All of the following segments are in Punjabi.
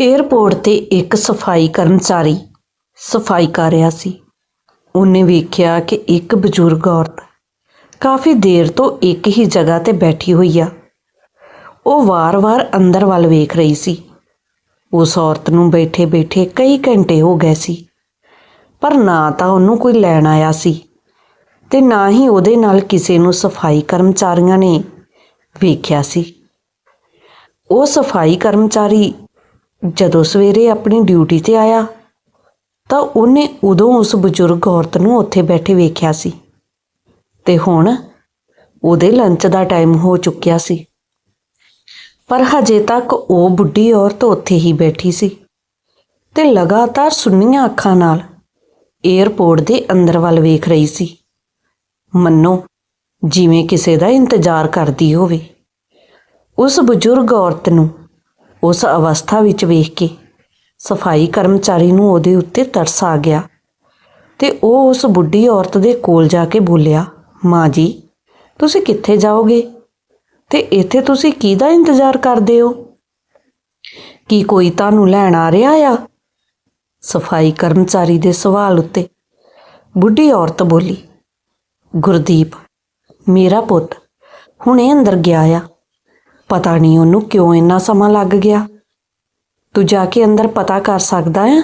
ਏਅਰਪੋਰਟ ਤੇ ਇੱਕ ਸਫ਼ਾਈ ਕਰਮਚਾਰੀ ਸਫ਼ਾਈ ਕਰ ਰਿਹਾ ਸੀ। ਉਹਨੇ ਵੇਖਿਆ ਕਿ ਇੱਕ ਬਜ਼ੁਰਗ ਔਰਤ ਕਾਫੀ ਦੇਰ ਤੋਂ ਇੱਕ ਹੀ ਜਗ੍ਹਾ ਤੇ ਬੈਠੀ ਹੋਈ ਆ। ਉਹ ਵਾਰ-ਵਾਰ ਅੰਦਰ ਵੱਲ ਵੇਖ ਰਹੀ ਸੀ। ਉਸ ਔਰਤ ਨੂੰ ਬੈਠੇ-ਬੈਠੇ ਕਈ ਘੰਟੇ ਹੋ ਗਏ ਸੀ, ਪਰ ਨਾ ਤਾਂ ਉਹਨੂੰ ਕੋਈ ਲੈਣ ਆਇਆ ਸੀ ਤੇ ਨਾ ਹੀ ਉਹਦੇ ਨਾਲ ਕਿਸੇ ਨੂੰ ਸਫ਼ਾਈ ਕਰਮਚਾਰੀਆਂ ਨੇ ਵੇਖਿਆ ਸੀ। ਉਹ ਸਫ਼ਾਈ ਕਰਮਚਾਰੀ ਜਦੋਂ ਸਵੇਰੇ ਆਪਣੀ ਡਿਊਟੀ ਤੇ ਆਇਆ, ਤਾਂ ਉਹਨੇ ਉਦੋਂ ਉਸ ਬਜ਼ੁਰਗ ਔਰਤ ਨੂੰ ਉੱਥੇ ਬੈਠੇ ਵੇਖਿਆ ਸੀ ਤੇ ਹੁਣ ਉਹਦੇ ਲੰਚ ਦਾ ਟਾਈਮ ਹੋ ਚੁੱਕਿਆ ਸੀ। ਪਰ ਹਜੇ ਤੱਕ ਉਹ ਬੁੱਢੀ ਔਰਤ ਉੱਥੇ ਹੀ ਬੈਠੀ ਸੀ ਤੇ ਲਗਾਤਾਰ ਸੁੰਨੀਆਂ ਅੱਖਾਂ ਨਾਲ ਏਅਰਪੋਰਟ ਦੇ ਅੰਦਰ ਵੱਲ ਵੇਖ ਰਹੀ ਸੀ। ਮੰਨੋ, ਜਿਵੇਂ ਕਿਸੇ ਦਾ ਇੰਤਜ਼ਾਰ ਕਰਦੀ ਹੋਵੇ, ਉਸ ਬਜ਼ੁਰਗ ਔਰਤ ਨੂੰ ਉਸ ਅਵਸਥਾ ਵਿੱਚ ਵੇਖ ਕੇ ਸਫ਼ਾਈ ਕਰਮਚਾਰੀ ਨੂੰ ਉਹਦੇ ਉੱਤੇ ਤਰਸ ਆ ਗਿਆ ਤੇ ਉਹ ਉਸ ਬੁੱਢੀ ਔਰਤ ਦੇ ਕੋਲ ਜਾ ਕੇ ਬੋਲਿਆ, ਮਾਂ ਜੀ, ਤੁਸੀਂ ਕਿੱਥੇ ਜਾਓਗੇ? ਤੇ ਇੱਥੇ ਤੁਸੀਂ ਕਿਹਦਾ ਇੰਤਜ਼ਾਰ ਕਰਦੇ ਹੋ? ਕੀ ਕੋਈ ਤੁਹਾਨੂੰ ਲੈਣ ਆ ਰਿਹਾ ਆ? ਸਫ਼ਾਈ ਕਰਮਚਾਰੀ ਦੇ ਸਵਾਲ ਉੱਤੇ ਬੁੱਢੀ ਔਰਤ ਬੋਲੀ, ਗੁਰਦੀਪ, ਮੇਰਾ ਪੁੱਤ ਹੁਣੇ ਅੰਦਰ ਗਿਆ ਆ। ਪਤਾ ਨਹੀਂ ਉਹਨੂੰ ਕਿਉਂ ਇੰਨਾ ਸਮਾਂ ਲੱਗ ਗਿਆ। ਤੂੰ ਜਾ ਕੇ ਅੰਦਰ ਪਤਾ ਕਰ ਸਕਦਾ ਹੈ?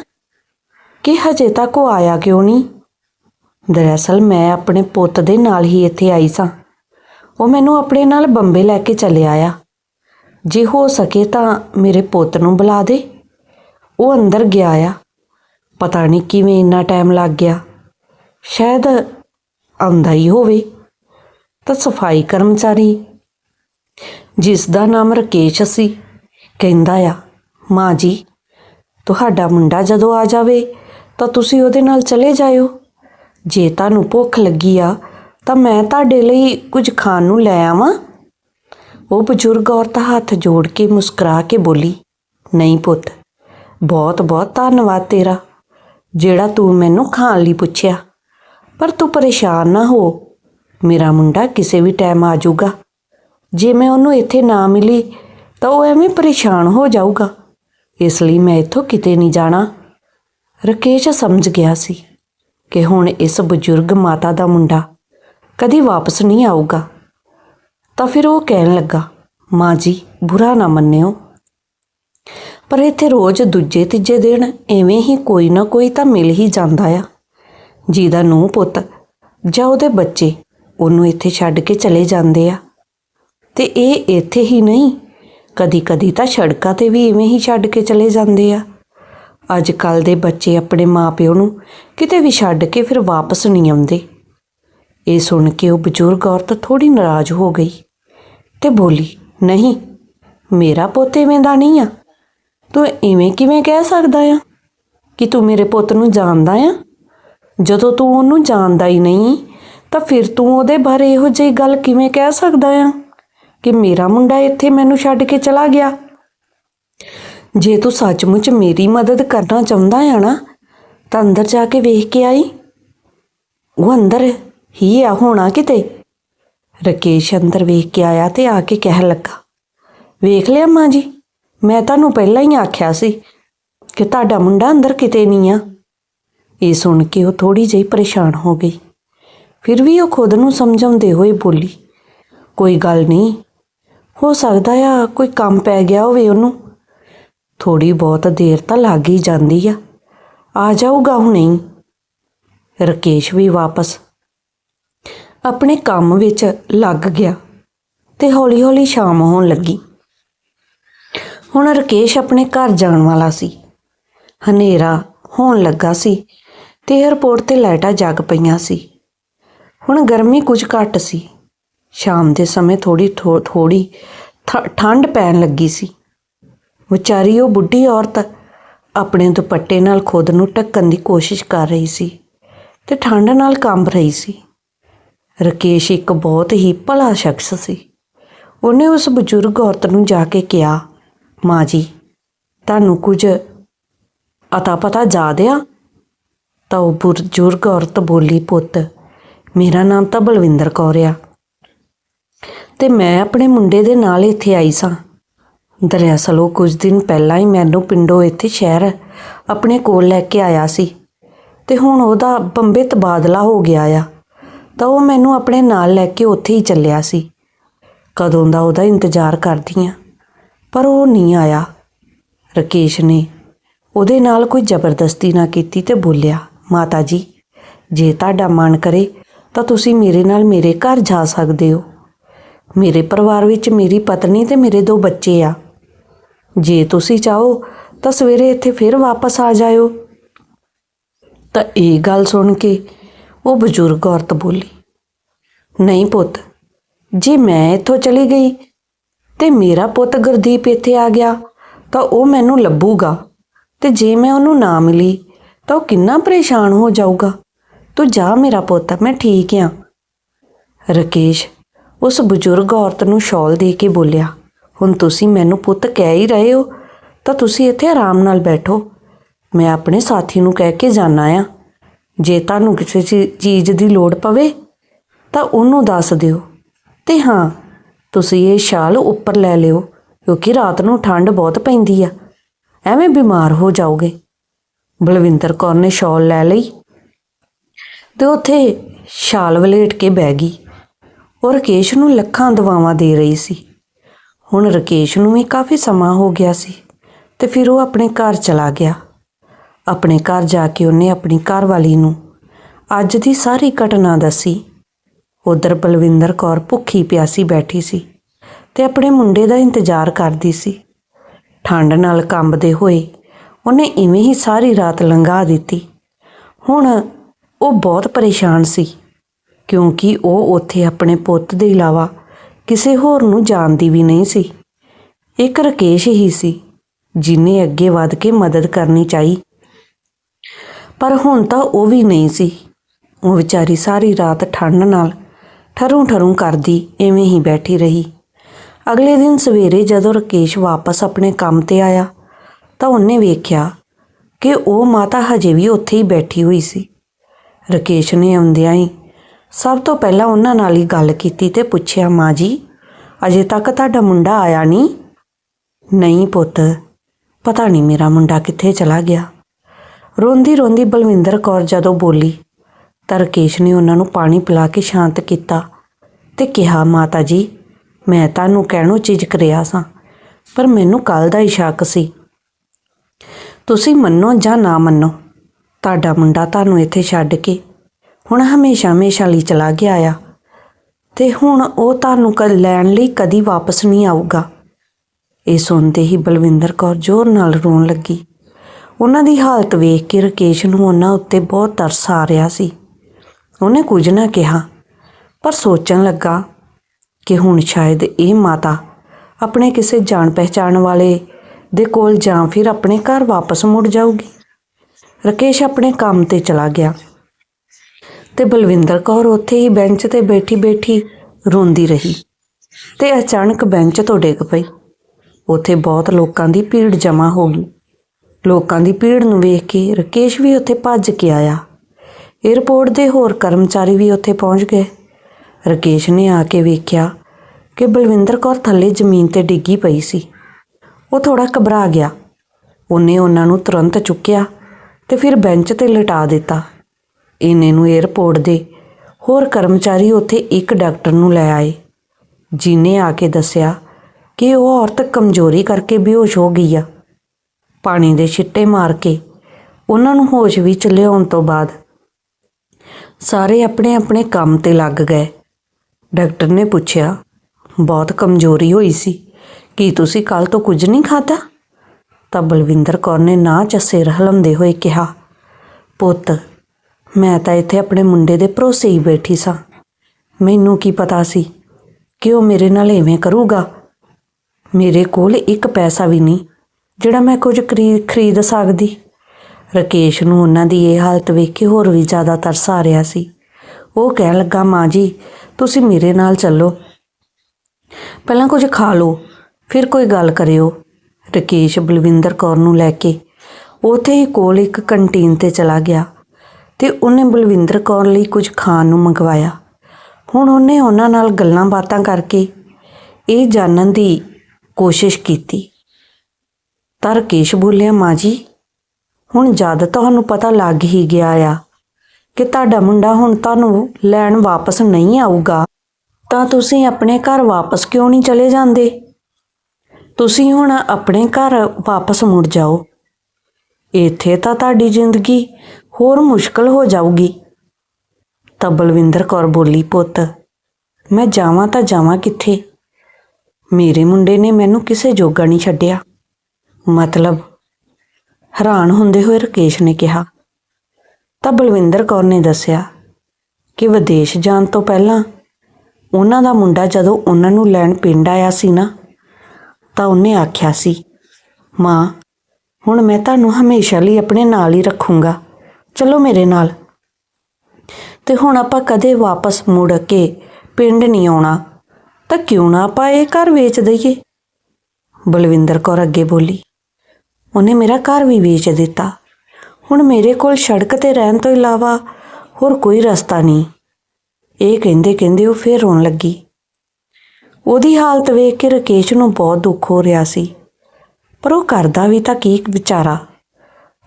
ਕਿ ਹਜੇ ਤੱਕ ਉਹ ਆਇਆ ਕਿਉਂ ਨਹੀਂ? ਦਰਅਸਲ ਮੈਂ ਆਪਣੇ ਪੁੱਤ ਦੇ ਨਾਲ ਹੀ ਇੱਥੇ ਆਈ ਸਾਂ। ਉਹ ਮੈਨੂੰ ਆਪਣੇ ਨਾਲ ਬੰਬੇ ਲੈ ਕੇ ਚੱਲਿਆ ਆ ਜੇ ਹੋ ਸਕੇ ਤਾਂ ਮੇਰੇ ਪੁੱਤ ਨੂੰ ਬੁਲਾ ਦੇ। ਉਹ ਅੰਦਰ ਗਿਆ ਆ। ਪਤਾ ਨਹੀਂ ਕਿਵੇਂ ਇੰਨਾ ਟਾਈਮ ਲੱਗ ਗਿਆ। ਸ਼ਾਇਦ ਆਉਂਦਾ ਹੀ ਹੋਵੇ। ਤਾਂ ਸਫ਼ਾਈ ਕਰਮਚਾਰੀ ਜਿਸ ਦਾ ਨਾਮ ਰਕੇਸ਼ ਸੀ। ਕਹਿੰਦਾ ਆ, ਮਾਂ ਜੀ, ਤੁਹਾਡਾ ਮੁੰਡਾ ਜਦੋਂ ਆ ਜਾਵੇ, ਤਾਂ ਤੁਸੀਂ ਉਹਦੇ ਨਾਲ ਚਲੇ ਜਾਇਓ। ਜੇ ਤੁਹਾਨੂੰ ਭੁੱਖ ਲੱਗੀ ਆ, ਤਾਂ ਮੈਂ ਤੁਹਾਡੇ ਲਈ ਕੁਝ ਖਾਣ ਨੂੰ ਲੈ ਆਵਾਂ। ਉਹ ਬਜ਼ੁਰਗ ਔਰਤ ਹੱਥ ਜੋੜ ਕੇ ਮੁਸਕਰਾ ਕੇ ਬੋਲੀ, ਨਹੀਂ ਪੁੱਤ, ਬਹੁਤ ਬਹੁਤ ਧੰਨਵਾਦ ਤੇਰਾ, ਜਿਹੜਾ ਤੂੰ ਮੈਨੂੰ ਖਾਣ ਲਈ ਪੁੱਛਿਆ। ਪਰ ਤੂੰ ਪਰੇਸ਼ਾਨ ਨਾ ਹੋ, ਮੇਰਾ ਮੁੰਡਾ ਕਿਸੇ ਵੀ ਟਾਈਮ ਆ ਜਾਊਗਾ। ਜੇ ਮੈਂ ਉਹਨੂੰ ਇੱਥੇ ਨਾ ਮਿਲੀ, ਤਾਂ ਉਹ ਐਵੇਂ ਪਰੇਸ਼ਾਨ ਹੋ ਜਾਊਗਾ। ਇਸ ਲਈ ਮੈਂ ਇੱਥੋਂ ਕਿਤੇ ਨਹੀਂ ਜਾਣਾ। ਰਕੇਸ਼ ਸਮਝ ਗਿਆ ਸੀ ਕਿ ਹੁਣ ਇਸ ਬਜ਼ੁਰਗ ਮਾਤਾ ਦਾ ਮੁੰਡਾ ਕਦੀ ਵਾਪਸ ਨਹੀਂ ਆਊਗਾ। ਤਾਂ ਫਿਰ ਉਹ ਕਹਿਣ ਲੱਗਾ, ਮਾਂ ਜੀ, ਬੁਰਾ ਨਾ ਮੰਨਿਓ। ਪਰ ਇੱਥੇ ਰੋਜ਼ ਦੂਜੇ ਤੀਜੇ ਦਿਨ ਐਵੇਂ ਹੀ ਕੋਈ ਨਾ ਕੋਈ ਤਾਂ ਮਿਲ ਹੀ ਜਾਂਦਾ ਆ। ਜਿਹਦਾ ਨੂੰ ਪੁੱਤ ਜਾਂ ਉਹਦੇ ਬੱਚੇ ਉਹਨੂੰ ਇੱਥੇ ਛੱਡ ਕੇ ਚਲੇ ਜਾਂਦੇ ਆ। ਤੇ ਇਹ ਇੱਥੇ ਹੀ ਨਹੀਂ। ਕਦੀ ਕਦੀ ਤਾਂ ਸੜਕਾਂ ਤੇ ਵੀ ਇਵੇਂ ਹੀ ਛੱਡ ਕੇ ਚਲੇ ਜਾਂਦੇ ਆ। ਅੱਜ ਕੱਲ ਦੇ ਬੱਚੇ ਆਪਣੇ ਮਾਪਿਓ ਨੂੰ ਕਿਤੇ ਵੀ ਛੱਡ ਕੇ ਫਿਰ ਵਾਪਸ ਨਹੀਂ ਆਉਂਦੇ। ਇਹ ਸੁਣ ਕੇ ਉਹ ਬਜ਼ੁਰਗ ਔਰਤ ਥੋੜੀ ਨਾਰਾਜ਼ ਹੋ ਗਈ ਤੇ ਬੋਲੀ, ਨਹੀਂ, ਮੇਰਾ ਪੁੱਤ ਇਵੇਂ ਦਾ ਨਹੀਂ ਆ। ਤੂੰ ਇਵੇਂ ਕਿਵੇਂ ਕਹਿ ਸਕਦਾ ਆ ਕਿ ਤੂੰ ਮੇਰੇ ਪੁੱਤ ਨੂੰ ਜਾਣਦਾ ਆ? ਜਦੋਂ ਤੂੰ ਉਹਨੂੰ ਜਾਣਦਾ ਹੀ ਨਹੀਂ, ਤਾਂ ਫਿਰ ਤੂੰ ਉਹਦੇ ਬਾਰੇ ਇਹੋ ਜਿਹੀ ਗੱਲ ਕਿਵੇਂ ਕਹਿ ਸਕਦਾ ਆ? ਕਿ ਮੇਰਾ ਮੁੰਡਾ ਇੱਥੇ ਮੈਨੂੰ ਛੱਡ ਕੇ ਚਲਾ ਗਿਆ। ਜੇ ਤੂੰ ਸੱਚਮੁੱਚ ਮੇਰੀ ਮਦਦ ਕਰਨਾ ਚਾਹੁੰਦਾ ਆ ਨਾ, ਤਾਂ ਅੰਦਰ ਜਾ ਕੇ ਵੇਖ ਕੇ ਆਈ। ਉਹ ਅੰਦਰ ਹੀ ਆ ਹੋਣਾ ਕਿਤੇ। ਰਕੇਸ਼ ਅੰਦਰ ਵੇਖ ਕੇ ਆਇਆ ਤੇ ਆ ਕੇ ਕਹਿਣ ਲੱਗਾ, ਵੇਖ ਲਿਆ ਮਾਂ ਜੀ, ਮੈਂ ਤੁਹਾਨੂੰ ਪਹਿਲਾਂ ਹੀ ਆਖਿਆ ਸੀ ਕਿ ਤੁਹਾਡਾ ਮੁੰਡਾ ਅੰਦਰ ਕਿਤੇ ਨਹੀਂ ਆ। ਇਹ ਸੁਣ ਕੇ ਉਹ ਥੋੜੀ ਜਿਹੀ ਪਰੇਸ਼ਾਨ ਹੋ ਗਈ। ਫਿਰ ਵੀ ਉਹ ਖੁਦ ਨੂੰ ਸਮਝਾਉਂਦੇ ਹੋਏ ਬੋਲੀ, ਕੋਈ ਗੱਲ ਨਹੀਂ ਹੋ ਸਕਦਾ ਆ ਕੋਈ ਕੰਮ ਪੈ ਗਿਆ ਹੋਵੇ ਉਹਨੂੰ। ਥੋੜੀ ਬਹੁਤ ਦੇਰ ਤਾਂ ਲੱਗ ਹੀ ਜਾਂਦੀ ਆ। ਆ ਜਾਊਗਾ ਹੁਣੇ ਹੀ। ਰਕੇਸ਼ ਵੀ ਵਾਪਸ ਆਪਣੇ ਕੰਮ ਵਿੱਚ ਲੱਗ ਗਿਆ ਤੇ ਹੌਲੀ-ਹੌਲੀ ਸ਼ਾਮ ਹੋਣ ਲੱਗੀ। ਹੁਣ ਰਕੇਸ਼ ਆਪਣੇ ਘਰ ਜਾਣ ਵਾਲਾ ਸੀ। ਹਨੇਰਾ ਹੋਣ ਲੱਗਾ ਸੀ ਤੇ 에ਅਰਪੋਰਟ ਤੇ ਲਾਈਟਾਂ ਜਗ ਪਈਆਂ ਸੀ। ਹੁਣ ਗਰਮੀ ਕੁਝ ਘੱਟ ਸੀ। ਸ਼ਾਮ ਦੇ ਸਮੇਂ ਥੋੜੀ ਥੋੜੀ ਠੰਡ ਪੈਣ ਲੱਗੀ ਸੀ। ਵਿਚਾਰੀ ਉਹ ਬੁੱਢੀ ਔਰਤ ਆਪਣੇ ਦੁਪੱਟੇ ਨਾਲ ਖੁਦ ਨੂੰ ਢੱਕਣ ਦੀ ਕੋਸ਼ਿਸ਼ ਕਰ ਰਹੀ ਸੀ ਤੇ ਠੰਡ ਨਾਲ ਕੰਬ ਰਹੀ ਸੀ। ਰਕੇਸ਼ ਇੱਕ ਬਹੁਤ ਹੀ ਭਲਾ ਸ਼ਖਸ ਸੀ। ਉਹਨੇ ਉਸ ਬਜ਼ੁਰਗ ਔਰਤ ਨੂੰ ਜਾ ਕੇ ਕਿਹਾ, ਮਾਂ ਜੀ, ਤੁਹਾਨੂੰ ਕੁਝ ਅਤਾ ਪਤਾ ਯਾਦ ਆ? ਤਾਂ ਉਹ ਬਜ਼ੁਰਗ ਔਰਤ ਬੋਲੀ, ਪੁੱਤ, ਮੇਰਾ ਨਾਮ ਤਾਂ ਬਲਵਿੰਦਰ ਕੌਰ ਆ। ਤੇ ਮੈਂ ਆਪਣੇ ਮੁੰਡੇ ਦੇ ਨਾਲ ਇੱਥੇ ਆਈ ਸਾਂ। ਦਰਅਸਲ ਉਹ ਕੁਝ ਦਿਨ ਪਹਿਲਾਂ ਹੀ ਮੈਨੂੰ ਪਿੰਡੋਂ ਇੱਥੇ ਸ਼ਹਿਰ ਆਪਣੇ ਕੋਲ ਲੈ ਕੇ ਆਇਆ ਸੀ ਤੇ ਹੁਣ ਉਹਦਾ ਬੰਬੇ ਤਬਾਦਲਾ ਹੋ ਗਿਆ ਆ। ਤਾਂ ਉਹ ਮੈਨੂੰ ਆਪਣੇ ਨਾਲ ਲੈ ਕੇ ਉੱਥੇ ਹੀ ਚੱਲਿਆ ਸੀ। ਕਦੋਂ ਦਾ ਉਹਦਾ ਇੰਤਜ਼ਾਰ ਕਰਦੀ ਆ, ਪਰ ਉਹ ਨਹੀਂ ਆਇਆ। ਰਕੇਸ਼ ਨੇ ਉਹਦੇ ਨਾਲ ਕੋਈ ਜ਼ਬਰਦਸਤੀ ਨਾ ਕੀਤੀ ਤੇ ਬੋਲਿਆ, ਮਾਤਾ ਜੀ, ਜੇ ਤੁਹਾਡਾ ਮਨ ਕਰੇ ਤਾਂ ਤੁਸੀਂ ਮੇਰੇ ਨਾਲ ਮੇਰੇ ਘਰ ਜਾ ਸਕਦੇ ਹੋ। ਮੇਰੇ ਪਰਿਵਾਰ ਵਿੱਚ ਮੇਰੀ ਪਤਨੀ ਤੇ ਮੇਰੇ ਦੋ ਬੱਚੇ ਆ। ਜੇ ਤੁਸੀਂ ਚਾਹੋ ਤਾਂ ਸਵੇਰੇ ਇੱਥੇ ਫਿਰ ਵਾਪਸ ਆ ਜਾਇਓ। ਤਾਂ ਇਹ ਗੱਲ ਸੁਣ ਕੇ ਉਹ ਬਜ਼ੁਰਗ ਔਰਤ ਬੋਲੀ, ਨਹੀਂ ਪੁੱਤ, ਜੇ ਮੈਂ ਇੱਥੋਂ ਚਲੀ ਗਈ ਤੇ ਮੇਰਾ ਪੁੱਤ ਗੁਰਦੀਪ ਇੱਥੇ ਆ ਗਿਆ, ਤਾਂ ਉਹ ਮੈਨੂੰ ਲੱਭੂਗਾ ਤੇ ਜੇ ਮੈਂ ਉਹਨੂੰ ਨਾ ਮਿਲੀ ਤਾਂ ਉਹ ਕਿੰਨਾ ਪਰੇਸ਼ਾਨ ਹੋ ਜਾਊਗਾ। ਤੂੰ ਜਾ ਮੇਰਾ ਪੁੱਤ, ਮੈਂ ਠੀਕ ਆ। ਰਕੇਸ਼ ਉਸ ਬਜ਼ੁਰਗ ਔਰਤ ਨੂੰ ਸ਼ਾਲ ਦੇ ਕੇ ਬੋਲਿਆ, ਹੁਣ ਤੁਸੀਂ ਮੈਨੂੰ ਪੁੱਤ ਕਹਿ ਹੀ ਰਹੇ ਹੋ, ਤਾਂ ਤੁਸੀਂ ਇੱਥੇ ਆਰਾਮ ਨਾਲ ਬੈਠੋ। ਮੈਂ ਆਪਣੇ ਸਾਥੀ ਨੂੰ ਕਹਿ ਕੇ ਜਾਣਾ ਆ। ਜੇ ਤੁਹਾਨੂੰ ਕਿਸੇ ਚੀ- ਚੀਜ਼ ਦੀ ਲੋੜ ਪਵੇ, ਤਾਂ ਉਹਨੂੰ ਦੱਸ ਦਿਓ। ਤੇ ਹਾਂ, ਤੁਸੀਂ ਇਹ ਸ਼ਾਲ ਉੱਪਰ ਲੈ ਲਿਓ, ਕਿਉਂਕਿ ਰਾਤ ਨੂੰ ਠੰਡ ਬਹੁਤ ਪੈਂਦੀ ਆ। ਐਵੇਂ ਬਿਮਾਰ ਹੋ ਜਾਓਗੇ। ਬਲਵਿੰਦਰ ਕੌਰ ਨੇ ਸ਼ਾਲ ਲੈ ਲਈ ਤੇ ਉੱਥੇ ਸ਼ਾਲ ਵਲੇਟ ਕੇ ਬਹਿ ਗਈ। ਉਹ ਰਕੇਸ਼ ਨੂੰ ਲੱਖਾਂ ਦਵਾਵਾਂ ਦੇ ਰਹੀ ਸੀ। ਹੁਣ ਰਕੇਸ਼ ਨੂੰ ਵੀ ਕਾਫੀ ਸਮਾਂ ਹੋ ਗਿਆ ਸੀ ਤੇ ਫਿਰ ਉਹ ਆਪਣੇ ਘਰ ਚਲਾ ਗਿਆ। ਆਪਣੇ ਘਰ ਜਾ ਕੇ ਉਹਨੇ ਆਪਣੀ ਘਰਵਾਲੀ ਨੂੰ ਅੱਜ ਦੀ ਸਾਰੀ ਘਟਨਾ ਦੱਸੀ। ਉਧਰ ਬਲਵਿੰਦਰ ਕੌਰ ਭੁੱਖੀ ਪਿਆਸੀ ਬੈਠੀ ਸੀ ਤੇ ਆਪਣੇ ਮੁੰਡੇ ਦਾ ਇੰਤਜ਼ਾਰ ਕਰਦੀ ਸੀ। ਠੰਡ ਨਾਲ ਕੰਬਦੇ ਹੋਏ ਉਹਨੇ ਇਵੇਂ ਹੀ ਸਾਰੀ ਰਾਤ ਲੰਘਾ ਦਿੱਤੀ। ਹੁਣ ਉਹ ਬਹੁਤ ਪਰੇਸ਼ਾਨ ਸੀ। ਕਿਉਂਕਿ ਉਹ ਉੱਥੇ ਆਪਣੇ ਪੁੱਤ ਦੇ ਇਲਾਵਾ ਕਿਸੇ ਹੋਰ ਨੂੰ ਜਾਣਦੀ ਵੀ ਨਹੀਂ ਸੀ। ਇੱਕ ਰਕੇਸ਼ ਹੀ ਸੀ, ਜਿਨੇ ਅੱਗੇ ਵਧ ਕੇ ਮਦਦ ਕਰਨੀ ਚਾਹੀ। ਪਰ ਹੁਣ ਤਾਂ ਉਹ ਵੀ ਨਹੀਂ ਸੀ। ਉਹ ਵਿਚਾਰੀ ਸਾਰੀ ਰਾਤ ਠੰਡ ਨਾਲ ਠਰੂ ਠਰੂ ਕਰਦੀ ਐਵੇਂ ਹੀ ਬੈਠੀ ਰਹੀ। ਅਗਲੇ ਦਿਨ ਸਵੇਰੇ ਜਦੋਂ ਰਕੇਸ਼ ਵਾਪਸ ਆਪਣੇ ਕੰਮ ਤੇ ਆਇਆ, ਤਾਂ ਉਹਨੇ ਵੇਖਿਆ ਕਿ ਉਹ ਮਾਤਾ ਹਜੇ ਵੀ ਉੱਥੇ ਹੀ ਬੈਠੀ ਹੋਈ ਸੀ। ਰਕੇਸ਼ ਨੇ ਆਉਂਦਿਆਂ ਹੀ ਸਭ ਤੋਂ ਪਹਿਲਾਂ ਉਹਨਾਂ ਨਾਲ ਹੀ ਗੱਲ ਕੀਤੀ ਤੇ ਪੁੱਛਿਆ, ਮਾਂ ਜੀ, ਅਜੇ ਤੱਕ ਤੁਹਾਡਾ ਮੁੰਡਾ ਆਇਆ ਨਹੀਂ? ਨਹੀਂ ਪੁੱਤ, ਪਤਾ ਨਹੀਂ ਮੇਰਾ ਮੁੰਡਾ ਕਿੱਥੇ ਚਲਾ ਗਿਆ। ਰੋਂਦੀ ਰੋਂਦੀ ਬਲਵਿੰਦਰ ਕੌਰ ਜਦੋਂ ਬੋਲੀ ਤਾਂ ਰਕੇਸ਼ ਨੇ ਉਹਨਾਂ ਨੂੰ ਪਾਣੀ ਪਿਲਾ ਕੇ ਸ਼ਾਂਤ ਕੀਤਾ ਤੇ ਕਿਹਾ, ਮਾਤਾ ਜੀ, ਮੈਂ ਤੁਹਾਨੂੰ ਕਹਿਣੋਂ ਝਿਜਕ ਰਿਹਾ ਸਾਂ, ਪਰ ਮੈਨੂੰ ਕੱਲ ਦਾ ਹੀ ਸ਼ੱਕ ਸੀ। ਤੁਸੀਂ ਮੰਨੋ ਜਾਂ ਨਾ ਮੰਨੋ, ਤੁਹਾਡਾ ਮੁੰਡਾ ਤੁਹਾਨੂੰ ਇੱਥੇ ਛੱਡ ਕੇ ਹੁਣ ਹਮੇਸ਼ਾ ਹਮੇਸ਼ਾ ਲਈ ਚਲਾ ਗਿਆ ਆ। ਤੇ ਹੁਣ ਉਹ ਤੁਹਾਨੂੰ ਕ, ਲੈਣ ਲਈ ਕਦੀ ਵਾਪਸ ਨਹੀਂ ਆਊਗਾ। ਇਹ ਸੁਣਦੇ ਹੀ ਬਲਵਿੰਦਰ ਕੌਰ ਜ਼ੋਰ ਨਾਲ ਰੋਣ ਲੱਗੀ। ਉਹਨਾਂ ਦੀ ਹਾਲਤ ਵੇਖ ਕੇ ਰਕੇਸ਼ ਨੂੰ ਉਹਨਾਂ ਉੱਤੇ ਬਹੁਤ ਤਰਸ ਆ ਰਿਹਾ ਸੀ। ਉਹਨੇ ਕੁਝ ਨਾ ਕਿਹਾ, ਪਰ ਸੋਚਣ ਲੱਗਾ ਕਿ ਹੁਣ ਸ਼ਾਇਦ ਇਹ ਮਾਤਾ ਆਪਣੇ ਕਿਸੇ ਜਾਣ ਪਹਿਚਾਣ ਵਾਲੇ ਦੇ ਕੋਲ ਜਾਂ ਫਿਰ ਆਪਣੇ ਘਰ ਵਾਪਸ ਮੁੜ ਜਾਊਗੀ। ਰਕੇਸ਼ ਆਪਣੇ ਕੰਮ ਤੇ ਚਲਾ ਗਿਆ। ਤੇ ਬਲਵਿੰਦਰ ਕੌਰ ਉੱਥੇ ਹੀ ਬੈਂਚ ਤੇ ਬੈਠੀ ਬੈਠੀ ਰੋਂਦੀ ਰਹੀ ਤੇ ਅਚਾਨਕ ਬੈਂਚ ਤੋਂ ਡਿੱਗ ਪਈ। ਉੱਥੇ ਬਹੁਤ ਲੋਕਾਂ ਦੀ ਭੀੜ ਜਮ੍ਹਾਂ ਹੋ ਗਈ। ਲੋਕਾਂ ਦੀ ਭੀੜ ਨੂੰ ਵੇਖ ਕੇ ਰਕੇਸ਼ ਵੀ ਉੱਥੇ ਭੱਜ ਕੇ ਆਇਆ। ਏਅਰਪੋਰਟ ਦੇ ਹੋਰ ਕਰਮਚਾਰੀ ਵੀ ਉੱਥੇ ਪਹੁੰਚ ਗਏ। ਰਕੇਸ਼ ਨੇ ਆ ਕੇ ਵੇਖਿਆ ਕਿ ਬਲਵਿੰਦਰ ਕੌਰ ਥੱਲੇ ਜ਼ਮੀਨ ਤੇ ਡਿੱਗੀ ਪਈ ਸੀ। ਉਹ ਥੋੜਾ ਘਬਰਾ ਗਿਆ। ਉਹਨੇ ਉਹਨਾਂ ਨੂੰ ਤੁਰੰਤ ਚੁੱਕਿਆ ਤੇ ਫਿਰ ਬੈਂਚ ਤੇ ਲਟਾ ਦਿੱਤਾ। ਇਹਨੇ ਨੂੰ ਏਅਰਪੋਰਟ ਦੇ ਹੋਰ ਕਰਮਚਾਰੀ ਉੱਥੇ ਇੱਕ ਡਾਕਟਰ ਨੂੰ ਲੈ ਆਏ। ਜਿਨੇ ਆ ਕੇ ਦੱਸਿਆ ਕਿ ਉਹ ਔਰਤ ਕਮਜ਼ੋਰੀ ਕਰਕੇ ਬੇਹੋਸ਼ ਹੋ ਗਈ ਆ। ਪਾਣੀ ਦੇ ਛਿੱਟੇ ਮਾਰ ਕੇ ਉਹਨਾਂ ਨੂੰ ਹੋਸ਼ ਵਿੱਚ ਲਿਆਉਣ ਤੋਂ ਬਾਅਦ ਸਾਰੇ ਆਪਣੇ ਆਪਣੇ ਕੰਮ ਤੇ ਲੱਗ ਗਏ। ਡਾਕਟਰ ਨੇ ਪੁੱਛਿਆ, ਬਹੁਤ ਕਮਜ਼ੋਰੀ ਹੋਈ ਸੀ। ਕੀ ਤੁਸੀਂ ਕੱਲ ਤੋਂ ਕੁਝ ਨਹੀਂ ਖਾਧਾ? ਤਾਂ ਬਲਵਿੰਦਰ ਕੌਰ ਨੇ ਨਾ ਚੱਸੇ ਸਿਰ ਹਿਲਾਉਂਦੇ ਹੋਏ ਕਿਹਾ, ਪੁੱਤ ਮੈਂ ਤਾਂ ਇੱਥੇ ਆਪਣੇ ਮੁੰਡੇ ਦੇ ਭਰੋਸੇ ਹੀ ਬੈਠੀ ਸਾਂ। ਮੈਨੂੰ ਕੀ ਪਤਾ ਸੀ ਕਿ ਉਹ ਮੇਰੇ ਨਾਲ ਐਵੇਂ ਕਰੂਗਾ। ਮੇਰੇ ਕੋਲ ਇੱਕ ਪੈਸਾ ਵੀ ਨਹੀਂ, ਜਿਹੜਾ ਮੈਂ ਕੁਝ ਖਰੀਦ ਖਰੀਦ ਸਕਦੀ। ਰਕੇਸ਼ ਨੂੰ ਉਹਨਾਂ ਦੀ ਇਹ ਹਾਲਤ ਵੇਖ ਕੇ ਹੋਰ ਵੀ ਜ਼ਿਆਦਾ ਤਰਸ ਆ ਰਿਹਾ ਸੀ। ਉਹ ਕਹਿਣ ਲੱਗਾ, ਮਾਂ ਜੀ, ਤੁਸੀਂ ਮੇਰੇ ਨਾਲ ਚੱਲੋ। ਪਹਿਲਾਂ ਕੁਝ ਖਾ ਲਓ, ਫਿਰ ਕੋਈ ਗੱਲ ਕਰਿਓ। ਰਕੇਸ਼ ਬਲਵਿੰਦਰ ਕੌਰ ਨੂੰ ਲੈ ਕੇ ਉਥੇ ਹੀ ਕੋਲ ਇੱਕ ਕੰਟੀਨ ਤੇ ਚਲਾ ਗਿਆ। ਤੇ ਉਹਨੇ ਬਲਵਿੰਦਰ ਕੌਰ ਲਈ ਕੁਝ ਖਾਣ ਨੂੰ ਮੰਗਵਾਇਆ। ਹੁਣ ਉਹਨੇ ਉਹਨਾਂ ਨਾਲ ਗੱਲਾਂ ਬਾਤਾਂ ਕਰਕੇ ਇਹ ਜਾਣਨ ਦੀ ਕੋਸ਼ਿਸ਼ ਕੀਤੀ। ਤਾਂ ਰਕੇਸ਼ ਬੋਲਿਆ, ਮਾਂ ਜੀ, ਹੁਣ ਜਦ ਤੁਹਾਨੂੰ ਪਤਾ ਲੱਗ ਹੀ ਗਿਆ ਆ ਕਿ ਤੁਹਾਡਾ ਮੁੰਡਾ ਹੁਣ ਤੁਹਾਨੂੰ ਲੈਣ ਵਾਪਸ ਨਹੀਂ ਆਊਗਾ, ਤਾਂ ਤੁਸੀਂ ਆਪਣੇ ਘਰ ਵਾਪਸ ਕਿਉਂ ਨਹੀਂ ਚਲੇ ਜਾਂਦੇ? ਤੁਸੀਂ ਹੁਣ ਆਪਣੇ ਘਰ ਵਾਪਸ ਮੁੜ ਜਾਓ। ਇੱਥੇ ਤਾਂ ਤੁਹਾਡੀ ਜ਼ਿੰਦਗੀ ਹੋਰ ਮੁਸ਼ਕਲ ਹੋ ਜਾਊਗੀ। ਤਾਂ ਬਲਵਿੰਦਰ ਕੌਰ ਬੋਲੀ, ਪੁੱਤ, ਮੈਂ ਜਾਵਾਂ ਤਾਂ ਜਾਵਾਂ ਕਿੱਥੇ? ਮੇਰੇ ਮੁੰਡੇ ਨੇ ਮੈਨੂੰ ਕਿਸੇ ਜੋਗਾ ਨਹੀਂ ਛੱਡਿਆ। ਮਤਲਬ ਹੈਰਾਨ ਹੁੰਦੇ ਹੋਏ ਰਕੇਸ਼ ਨੇ ਕਿਹਾ। ਤਾਂ ਬਲਵਿੰਦਰ ਕੌਰ ਨੇ ਦੱਸਿਆ ਕਿ ਵਿਦੇਸ਼ ਜਾਣ ਤੋਂ ਪਹਿਲਾਂ ਉਹਨਾਂ ਦਾ ਮੁੰਡਾ ਜਦੋਂ ਉਹਨਾਂ ਨੂੰ ਲੈਣ ਪਿੰਡ ਆਇਆ ਸੀ ਨਾ, ਤਾਂ ਉਹਨੇ ਆਖਿਆ ਸੀ, ਮਾਂ, ਹੁਣ ਮੈਂ ਤੁਹਾਨੂੰ ਹਮੇਸ਼ਾ ਲਈ ਆਪਣੇ ਨਾਲ ਹੀ ਰੱਖੂੰਗਾ। ਚਲੋ ਮੇਰੇ ਨਾਲ। ਤੇ ਹੁਣ ਆਪਾਂ ਕਦੇ ਵਾਪਸ ਮੁੜ ਕੇ ਪਿੰਡ ਨਹੀਂ ਆਉਣਾ, ਤਾਂ ਕਿਉਂ ਨਾ ਆਪਾਂ ਇਹ ਘਰ ਵੇਚ ਦਈਏ? ਬਲਵਿੰਦਰ ਕੌਰ ਅੱਗੇ ਬੋਲੀ, ਉਹਨੇ ਮੇਰਾ ਘਰ ਵੀ ਵੇਚ ਦਿੱਤਾ। ਹੁਣ ਮੇਰੇ ਕੋਲ ਸੜਕ ਤੇ ਰਹਿਣ ਤੋਂ ਇਲਾਵਾ ਹੋਰ ਕੋਈ ਰਸਤਾ ਨਹੀਂ। ਇਹ ਕਹਿੰਦੇ ਕਹਿੰਦੇ ਉਹ ਫੇਰ ਰੋਣ ਲੱਗੀ। ਉਹਦੀ ਹਾਲਤ ਵੇਖ ਕੇ ਰਕੇਸ਼ ਨੂੰ ਬਹੁਤ ਦੁੱਖ ਹੋ ਰਿਹਾ ਸੀ, ਪਰ ਉਹ ਕਰਦਾ ਵੀ ਤਾਂ ਕੀ ਵਿਚਾਰਾ।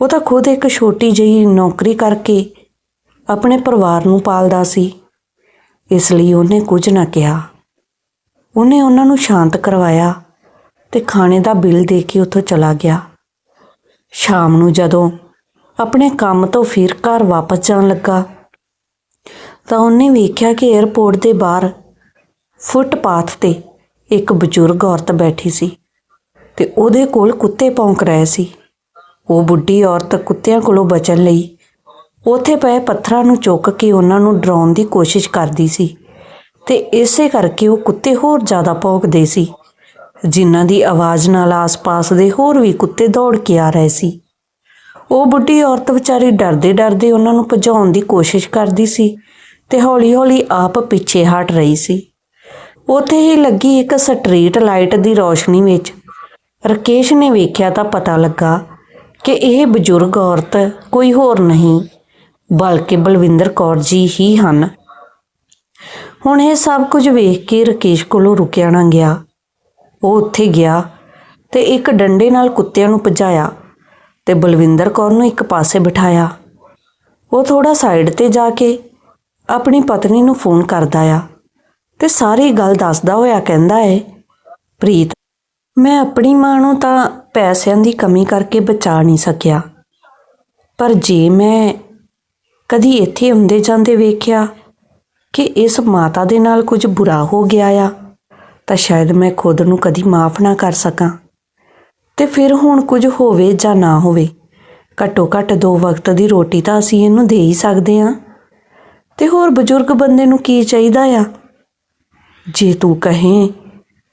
ਉਹ ਤਾਂ ਖੁਦ ਇੱਕ ਛੋਟੀ ਜਿਹੀ ਨੌਕਰੀ ਕਰਕੇ ਆਪਣੇ ਪਰਿਵਾਰ ਨੂੰ ਪਾਲਦਾ ਸੀ। ਇਸ ਲਈ ਉਹਨੇ ਕੁਝ ਨਾ ਕਿਹਾ। ਉਹਨੇ ਉਹਨਾਂ ਨੂੰ ਸ਼ਾਂਤ ਕਰਵਾਇਆ ਤੇ ਖਾਣੇ ਦਾ ਬਿੱਲ ਦੇ ਕੇ ਉੱਥੋਂ ਚਲਾ ਗਿਆ। ਸ਼ਾਮ ਨੂੰ ਜਦੋਂ ਆਪਣੇ ਕੰਮ ਤੋਂ ਫਿਰ ਘਰ ਵਾਪਸ ਜਾਣ ਲੱਗਾ, ਤਾਂ ਉਹਨੇ ਵੇਖਿਆ ਕਿ 에ਅਰਪੋਰਟ ਦੇ ਬਾਹਰ ਫੁੱਟਪਾਥ ਤੇ ਇੱਕ ਬਜ਼ੁਰਗ ਔਰਤ ਬੈਠੀ ਸੀ ਤੇ ਉਹਦੇ ਕੋਲ ਕੁੱਤੇ ਭੌਂਕ ਰਹੇ ਸੀ। ਉਹ ਬੁੱਢੀ ਔਰਤ ਕੁੱਤਿਆਂ ਕੋਲੋਂ ਬਚਣ ਲਈ ਉੱਥੇ ਪਏ ਪੱਥਰਾਂ ਨੂੰ ਚੁੱਕ ਕੇ ਉਹਨਾਂ ਨੂੰ ਡਰਾਉਣ ਦੀ ਕੋਸ਼ਿਸ਼ ਕਰਦੀ ਸੀ ਤੇ ਇਸੇ ਕਰਕੇ ਉਹ ਕੁੱਤੇ ਹੋਰ ਜ਼ਿਆਦਾ ਭੌਂਕਦੇ ਸੀ, ਜਿਨ੍ਹਾਂ ਦੀ ਆਵਾਜ਼ ਨਾਲ ਆਸ-ਪਾਸ ਦੇ ਹੋਰ ਵੀ ਕੁੱਤੇ ਦੌੜ ਕੇ ਆ ਰਹੇ ਸੀ। ਉਹ ਬੁੱਢੀ ਔਰਤ ਵਿਚਾਰੀ ਡਰਦੇ ਡਰਦੇ ਉਹਨਾਂ ਨੂੰ ਭਜਾਉਣ ਦੀ ਕੋਸ਼ਿਸ਼ ਕਰਦੀ ਸੀ ਤੇ ਹੌਲੀ-ਹੌਲੀ ਆਪ ਪਿੱਛੇ ਹਟ ਰਹੀ ਸੀ। ਉੱਥੇ ਹੀ ਲੱਗੀ ਇੱਕ ਸਟਰੀਟ ਲਾਈਟ ਦੀ ਰੋਸ਼ਨੀ ਵਿੱਚ। ਰਕੇਸ਼ ਨੇ ਵੇਖਿਆ ਤਾਂ ਪਤਾ ਲੱਗਾ ਕਿ ਇਹ ਬਜ਼ੁਰਗ ਔਰਤ ਕੋਈ ਹੋਰ ਨਹੀਂ, ਬਲਕਿ ਬਲਵਿੰਦਰ ਕੌਰ ਜੀ ਹੀ ਹਨ। ਹੁਣ ਇਹ ਸਭ ਕੁਝ ਵੇਖ ਕੇ ਰਕੇਸ਼ ਕੋਲੋਂ ਰੁਕਿਆ ਨਾ ਗਿਆ। ਉਹ ਉੱਥੇ ਗਿਆ ਤੇ ਇੱਕ ਡੰਡੇ ਨਾਲ ਕੁੱਤਿਆਂ ਨੂੰ ਭਜਾਇਆ ਤੇ ਬਲਵਿੰਦਰ ਕੌਰ ਨੂੰ ਇੱਕ ਪਾਸੇ ਬਿਠਾਇਆ। ਉਹ ਥੋੜਾ ਸਾਈਡ ਤੇ ਜਾ ਕੇ ਆਪਣੀ ਪਤਨੀ ਨੂੰ ਫੋਨ ਕਰਦਾ ਆ ਤੇ ਸਾਰੀ ਗੱਲ ਦੱਸਦਾ ਹੋਇਆ ਕਹਿੰਦਾ ਏ, ਪ੍ਰੀਤ, ਮੈਂ ਆਪਣੀ ਮਾਂ ਨੂੰ ਤਾਂ ਪੈਸਿਆਂ ਦੀ ਕਮੀ ਕਰਕੇ ਬਚਾ ਨਹੀਂ ਸਕਿਆ। ਪਰ ਜੇ ਮੈਂ ਕਦੀ ਇੱਥੇ ਆਉਂਦੇ ਜਾਂਦੇ ਵੇਖਿਆ ਕਿ ਇਸ ਮਾਤਾ ਦੇ ਨਾਲ ਕੁਝ ਬੁਰਾ ਹੋ ਗਿਆ ਆ, ਤਾਂ ਸ਼ਾਇਦ ਮੈਂ ਖੁਦ ਨੂੰ ਕਦੀ ਮਾਫ ਨਾ ਕਰ ਸਕਾਂ। ਤੇ ਫਿਰ ਹੁਣ ਕੁਝ ਹੋਵੇ ਜਾਂ ਨਾ ਹੋਵੇ, ਘੱਟੋ ਘੱਟ ਦੋ ਵਕਤ ਦੀ ਰੋਟੀ ਤਾਂ ਅਸੀਂ ਇਹਨੂੰ ਦੇ ਹੀ ਸਕਦੇ ਹਾਂ। ਤੇ ਹੋਰ ਬਜ਼ੁਰਗ ਬੰਦੇ ਨੂੰ ਕੀ ਚਾਹੀਦਾ ਆ? ਜੇ ਤੂੰ ਕਹੇ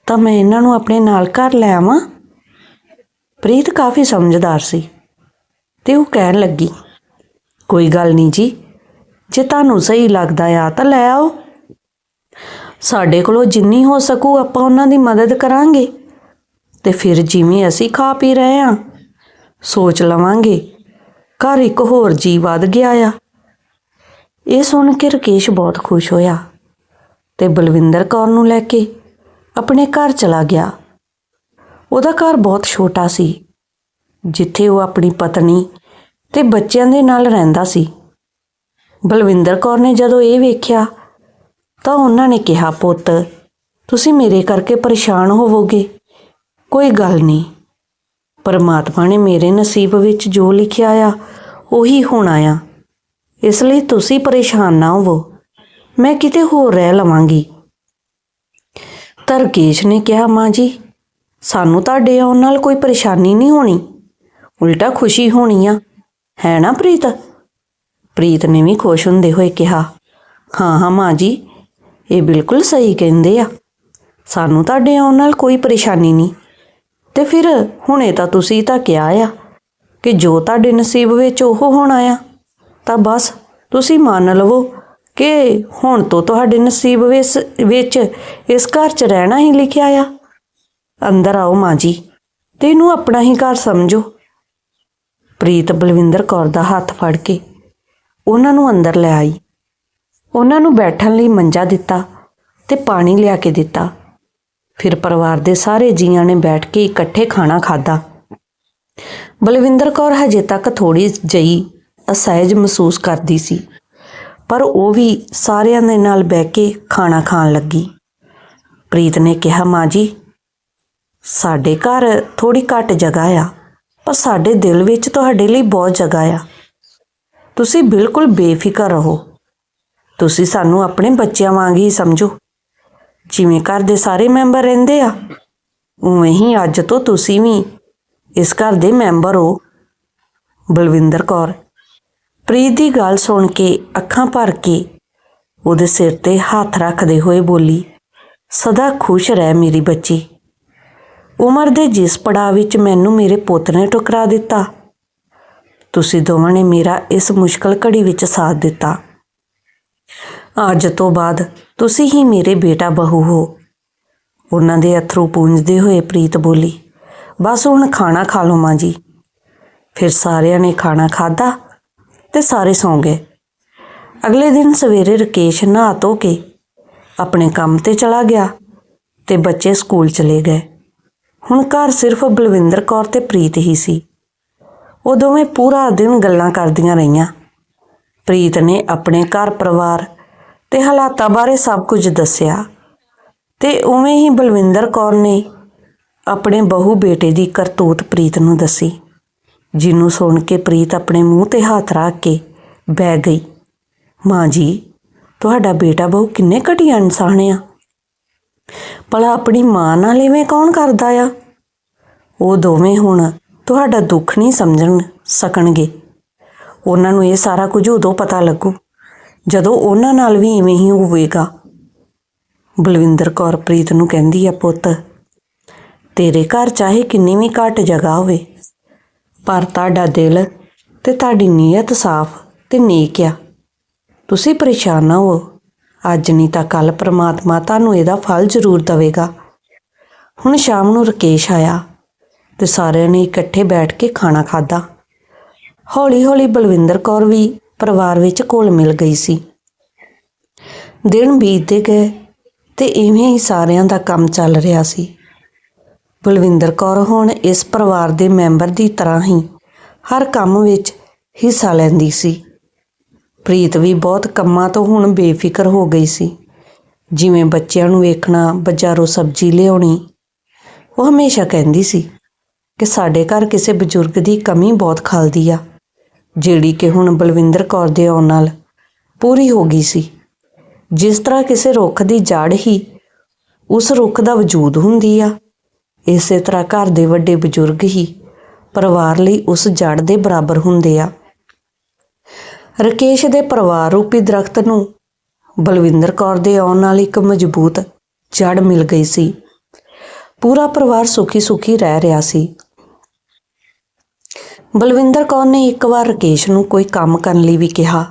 ਤਾਂ ਮੈਂ ਇਹਨਾਂ ਨੂੰ ਆਪਣੇ ਨਾਲ ਘਰ ਲੈ ਆਵਾਂ। ਪ੍ਰੀਤ ਕਾਫੀ ਸਮਝਦਾਰ ਸੀ ਤੇ ਉਹ ਕਹਿਣ ਲੱਗੀ, ਕੋਈ ਗੱਲ ਨਹੀਂ ਜੀ, ਜੇ ਤੁਹਾਨੂੰ ਸਹੀ ਲੱਗਦਾ ਆ ਤਾਂ ਲੈ ਆਓ। ਸਾਡੇ ਕੋਲੋਂ ਜਿੰਨੀ ਹੋ ਸਕੂ ਆਪਾਂ ਉਹਨਾਂ ਦੀ ਮਦਦ ਕਰਾਂਗੇ ਤੇ ਫਿਰ ਜਿਵੇਂ ਅਸੀਂ ਖਾ ਪੀ ਰਹੇ ਆ, ਸੋਚ ਲਵਾਂਗੇ, ਘਰ ਇੱਕ ਹੋਰ ਜੀ ਵੱਧ ਗਿਆ ਆ। ਇਹ ਸੁਣ ਕੇ ਰਕੇਸ਼ ਬਹੁਤ ਖੁਸ਼ ਹੋਇਆ ਤੇ ਬਲਵਿੰਦਰ ਕੌਰ ਨੂੰ ਲੈ ਕੇ ਆਪਣੇ ਘਰ ਚਲਾ ਗਿਆ। ਉਹਦਾ ਘਰ ਬਹੁਤ ਛੋਟਾ ਸੀ, ਜਿੱਥੇ ਉਹ ਆਪਣੀ ਪਤਨੀ ਤੇ ਬੱਚਿਆਂ ਦੇ ਨਾਲ ਰਹਿੰਦਾ ਸੀ। ਬਲਵਿੰਦਰ ਕੌਰ ਨੇ ਜਦੋਂ ਇਹ ਵੇਖਿਆ, ਤਾਂ ਉਹਨਾਂ ਨੇ ਕਿਹਾ, ਪੁੱਤ, ਤੁਸੀਂ ਮੇਰੇ ਕਰਕੇ ਪਰੇਸ਼ਾਨ ਹੋਵੋਗੇ। ਕੋਈ ਗੱਲ ਨਹੀਂ। ਪਰਮਾਤਮਾ ਨੇ ਮੇਰੇ ਨਸੀਬ ਵਿੱਚ ਜੋ ਲਿਖਿਆ ਆ, ਉਹੀ ਹੋਣਾ ਆ ਇਸ ਲਈ ਤੁਸੀਂ ਪਰੇਸ਼ਾਨ ਨਾ ਹੋਵੋ। ਮੈਂ ਕਿਤੇ ਹੋਰ ਰਹਿ ਲਵਾਂਗੀ। ਤਰਕੇਸ਼ ਨੇ ਕਿਹਾ, ਮਾਂ ਜੀ ਸਾਨੂੰ ਤੁਹਾਡੇ ਆਉਣ ਨਾਲ ਕੋਈ ਪਰੇਸ਼ਾਨੀ ਨਹੀਂ ਹੋਣੀ। ਉਲਟਾ ਖੁਸ਼ੀ ਹੋਣੀ ਆ। ਹੈ ਨਾ ਪ੍ਰੀਤ? ਪ੍ਰੀਤ ਨੇ ਵੀ ਖੁਸ਼ ਹੁੰਦੇ ਹੋਏ ਕਿਹਾ, ਹਾਂ ਹਾਂ ਮਾਂ ਜੀ, ਇਹ ਬਿਲਕੁਲ ਸਹੀ ਕਹਿੰਦੇ ਆ। ਸਾਨੂੰ ਤੁਹਾਡੇ ਆਉਣ ਨਾਲ ਕੋਈ ਪਰੇਸ਼ਾਨੀ ਨਹੀਂ। ਤੇ ਫਿਰ ਹੁਣੇ ਤਾਂ ਤੁਸੀਂ ਤਾਂ ਕਿਹਾ ਆ ਕਿ ਜੋ ਤੁਹਾਡੇ ਨਸੀਬ ਵਿੱਚ ਉਹ ਹੋਣਾ ਆ, ਤਾਂ ਬਸ ਤੁਸੀਂ ਮੰਨ ਲਵੋ ਕਿ ਹੁਣ ਤੋਂ ਤੁਹਾਡੇ ਨਸੀਬ ਵਿੱਚ ਵਿੱਚ ਇਸ ਘਰ 'ਚ ਰਹਿਣਾ ਹੀ ਲਿਖਿਆ ਆ। ਅੰਦਰ ਆਓ ਮਾਂ ਜੀ। ਤੇ ਇਹਨੂੰ ਆਪਣਾ ਹੀ ਘਰ ਸਮਝੋ। ਪ੍ਰੀਤ ਬਲਵਿੰਦਰ ਕੌਰ ਦਾ ਹੱਥ ਫੜ ਕੇ ਉਹਨਾਂ ਨੂੰ ਅੰਦਰ ਲੈ ਆਈ। ਉਹਨਾਂ ਨੂੰ ਬੈਠਣ ਲਈ ਮੰਜਾ ਦਿੱਤਾ ਤੇ ਪਾਣੀ ਲਿਆ ਕੇ ਦਿੱਤਾ। ਫਿਰ ਪਰਿਵਾਰ ਦੇ ਸਾਰੇ ਜੀਆਂ ਨੇ ਬੈਠ ਕੇ ਇਕੱਠੇ ਖਾਣਾ ਖਾਧਾ। ਬਲਵਿੰਦਰ ਕੌਰ ਹਜੇ ਤੱਕ ਥੋੜੀ ਜਿਹੀ ਅਸਹਿਜ ਮਹਿਸੂਸ ਕਰਦੀ ਸੀ, ਪਰ ਉਹ ਵੀ ਸਾਰਿਆਂ ਦੇ ਨਾਲ ਬਹਿ ਕੇ ਖਾਣਾ ਖਾਣ ਲੱਗੀ। ਪ੍ਰੀਤ ਨੇ ਕਿਹਾ, ਮਾਂ ਜੀ ਸਾਡੇ ਘਰ ਥੋੜੀ ਘੱਟ ਜਗ੍ਹਾ ਆ, ਪਰ ਸਾਡੇ ਦਿਲ ਵਿੱਚ ਤੁਹਾਡੇ ਲਈ ਬਹੁਤ ਜਗ੍ਹਾ ਆ। ਤੁਸੀਂ ਬਿਲਕੁਲ ਬੇਫਿਕਰ ਰਹੋ। ਤੁਸੀਂ ਸਾਨੂੰ ਆਪਣੇ ਬੱਚਿਆਂ ਵਾਂਗ ਹੀ ਸਮਝੋ। ਜਿਵੇਂ ਘਰ ਦੇ ਸਾਰੇ ਮੈਂਬਰ ਰਹਿੰਦੇ ਆ, ਉਵੇਂ ਹੀ ਅੱਜ ਤੋਂ ਤੁਸੀਂ ਵੀ ਇਸ ਘਰ ਦੇ ਮੈਂਬਰ ਹੋ। ਬਲਵਿੰਦਰ ਕੌਰ, ਪ੍ਰੀਤ ਦੀ ਗੱਲ ਸੁਣ ਕੇ ਅੱਖਾਂ ਭਰ ਕੇ ਉਹਦੇ ਸਿਰ ਤੇ ਹੱਥ ਰੱਖਦੇ ਹੋਏ ਬੋਲੀ, ਸਦਾ ਖੁਸ਼ ਰਹਿ ਮੇਰੀ ਬੱਚੀ। ਉਮਰ ਦੇ ਜਿਸ ਪੜਾਅ ਵਿੱਚ ਮੈਨੂੰ ਮੇਰੇ ਪੁੱਤ ਨੇ ਟੁਕਰਾ ਦਿੱਤਾ, ਤੁਸੀਂ ਦੋਵਾਂ ਨੇ ਮੇਰਾ ਇਸ ਮੁਸ਼ਕਲ ਘੜੀ ਵਿੱਚ ਸਾਥ ਦਿੱਤਾ। ਅੱਜ ਤੋਂ ਬਾਅਦ ਤੁਸੀਂ ਹੀ ਮੇਰੇ ਬੇਟਾ ਬਹੂ ਹੋ। ਉਹਨਾਂ ਦੇ ਅਥਰੂ ਪੂੰਝਦੇ ਹੋਏ ਪ੍ਰੀਤ ਬੋਲੀ, ਬਸ ਹੁਣ ਖਾਣਾ ਖਾ ਲਓ ਮਾਂ ਜੀ। ਫਿਰ ਸਾਰਿਆਂ ਨੇ ਖਾਣਾ ਖਾਧਾ ਤੇ ਸਾਰੇ ਸੌਂ ਗਏ। ਅਗਲੇ ਦਿਨ ਸਵੇਰੇ ਰਕੇਸ਼ ਨਹਾ ਧੋ ਕੇ ਆਪਣੇ ਕੰਮ ਤੇ ਚਲਾ ਗਿਆ ਤੇ ਬੱਚੇ ਸਕੂਲ ਚਲੇ ਗਏ। ਹੁਣ ਘਰ ਸਿਰਫ ਬਲਵਿੰਦਰ ਕੌਰ ਤੇ ਪ੍ਰੀਤ ਹੀ ਸੀ। ਉਹ ਦੋਵੇਂ ਪੂਰਾ ਦਿਨ ਗੱਲਾਂ ਕਰਦੀਆਂ ਰਹੀਆਂ। ਪ੍ਰੀਤ ਨੇ ਆਪਣੇ ਘਰ ਪਰਿਵਾਰ ਤੇ ਹਾਲਾਤਾਂ ਬਾਰੇ ਸਭ ਕੁਝ ਦੱਸਿਆ ਤੇ ਉਵੇਂ ਹੀ ਬਲਵਿੰਦਰ ਕੌਰ ਨੇ ਆਪਣੇ ਬਹੂ ਬੇਟੇ ਦੀ ਕਰਤੂਤ ਪ੍ਰੀਤ ਨੂੰ ਦੱਸੀ, ਜਿਹਨੂੰ ਸੁਣ ਕੇ ਪ੍ਰੀਤ ਆਪਣੇ ਮੂੰਹ ਤੇ ਹੱਥ ਰੱਖ ਕੇ ਬਹਿ ਗਈ। ਮਾਂ ਜੀ, ਤੁਹਾਡਾ ਬੇਟਾ ਬਹੂ ਕਿੰਨੇ ਘਟੀਆ ਇਨਸਾਨ ਆ। ਭਲਾ ਆਪਣੀ ਮਾਂ ਨਾਲ ਇਵੇਂ ਕੌਣ ਕਰਦਾ ਆ? ਉਹ ਦੋਵੇਂ ਹੁਣ ਤੁਹਾਡਾ ਦੁੱਖ ਨਹੀਂ ਸਮਝਣ ਸਕਣਗੇ। ਉਹਨਾਂ ਨੂੰ ਇਹ ਸਾਰਾ ਕੁਝ ਉਦੋਂ ਪਤਾ ਲੱਗੂ ਜਦੋਂ ਉਹਨਾਂ ਨਾਲ ਵੀ ਇਵੇਂ ਹੀ ਹੋਵੇਗਾ। ਬਲਵਿੰਦਰ ਕੌਰ ਪ੍ਰੀਤ ਨੂੰ ਕਹਿੰਦੀ ਆ, ਪੁੱਤ, ਤੇਰੇ ਘਰ ਚਾਹੇ ਕਿੰਨੀ ਵੀ ਘੱਟ ਜਗ੍ਹਾ ਹੋਵੇ, ਪਰ ਤੁਹਾਡਾ ਦਿਲ ਤੇ ਤੁਹਾਡੀ ਨੀਅਤ ਸਾਫ਼ ਤੇ ਨੇਕ ਆ। ਤੁਸੀਂ ਪਰੇਸ਼ਾਨ ਨਾ ਹੋ ਅੱਜ ਨਹੀਂ ਤਾਂ ਕੱਲ ਪ੍ਰਮਾਤਮਾ ਤੁਹਾਨੂੰ ਇਹਦਾ ਫਲ ਜ਼ਰੂਰ ਦੇਵੇਗਾ। ਹੁਣ ਸ਼ਾਮ ਨੂੰ ਰਕੇਸ਼ ਆਇਆ ਤੇ ਸਾਰਿਆਂ ਨੇ ਇਕੱਠੇ ਬੈਠ ਕੇ ਖਾਣਾ ਖਾਧਾ। ਹੌਲੀ-ਹੌਲੀ ਬਲਵਿੰਦਰ ਕੌਰ ਵੀ ਪਰਿਵਾਰ ਵਿੱਚ ਘੁਲ ਮਿਲ ਗਈ ਸੀ। ਦਿਨ ਬੀਤਦੇ ਗਏ ਤੇ ਇਵੇਂ ਹੀ ਸਾਰਿਆਂ ਦਾ ਕੰਮ ਚੱਲ ਰਿਹਾ ਸੀ। ਬਲਵਿੰਦਰ ਕੌਰ ਹੁਣ ਇਸ ਪਰਿਵਾਰ ਦੇ ਮੈਂਬਰ ਦੀ ਤਰ੍ਹਾਂ ਹੀ ਹਰ ਕੰਮ ਵਿੱਚ ਹਿੱਸਾ ਲੈਂਦੀ ਸੀ। ਪ੍ਰੀਤ ਵੀ ਬਹੁਤ ਕੰਮਾਂ ਤੋਂ ਹੁਣ ਬੇਫਿਕਰ ਹੋ ਗਈ ਸੀ। ਜਿਵੇਂ ਬੱਚਿਆਂ ਨੂੰ ਵੇਖਣਾ, ਬਾਜ਼ਾਰੋਂ ਸਬਜ਼ੀ ਲਿਆਉਣੀ, ਉਹ ਹਮੇਸ਼ਾ ਕਹਿੰਦੀ ਸੀ ਕਿ ਸਾਡੇ ਘਰ ਕਿਸੇ ਬਜ਼ੁਰਗ ਦੀ ਕਮੀ ਬਹੁਤ ਖਲਦੀ ਆ, ਜਿਹੜੀ ਕਿ ਹੁਣ ਬਲਵਿੰਦਰ ਕੌਰ ਦੇ ਆਉਣ ਨਾਲ ਪੂਰੀ ਹੋ ਗਈ ਸੀ। ਜਿਸ ਤਰ੍ਹਾਂ ਕਿਸੇ ਰੁੱਖ ਦੀ ਜੜ ਹੀ ਉਸ ਰੁੱਖ ਦਾ ਵਜੂਦ ਹੁੰਦੀ ਆ, ਇਸੇ ਤਰ੍ਹਾਂ ਘਰ ਦੇ ਵੱਡੇ ਬਜ਼ੁਰਗ ਹੀ ਪਰਿਵਾਰ ਲਈ ਉਸ ਜੜ ਦੇ ਬਰਾਬਰ ਹੁੰਦੇ ਆ। ਰਕੇਸ਼ ਦੇ ਪਰਿਵਾਰ ਰੂਪੀ ਦਰਖਤ ਨੂੰ ਬਲਵਿੰਦਰ ਕੌਰ ਦੇ ਆਉਣ ਨਾਲ ਇੱਕ ਮਜ਼ਬੂਤ ਜੜ ਮਿਲ ਗਈ ਸੀ। ਪੂਰਾ ਪਰਿਵਾਰ ਸੁਖੀ ਸੁਖੀ ਰਹਿ ਰਿਹਾ ਸੀ। ਬਲਵਿੰਦਰ ਕੌਰ ਨੇ ਇੱਕ ਵਾਰ ਰਕੇਸ਼ ਨੂੰ ਕੋਈ ਕੰਮ ਕਰਨ ਲਈ ਵੀ ਕਿਹਾ,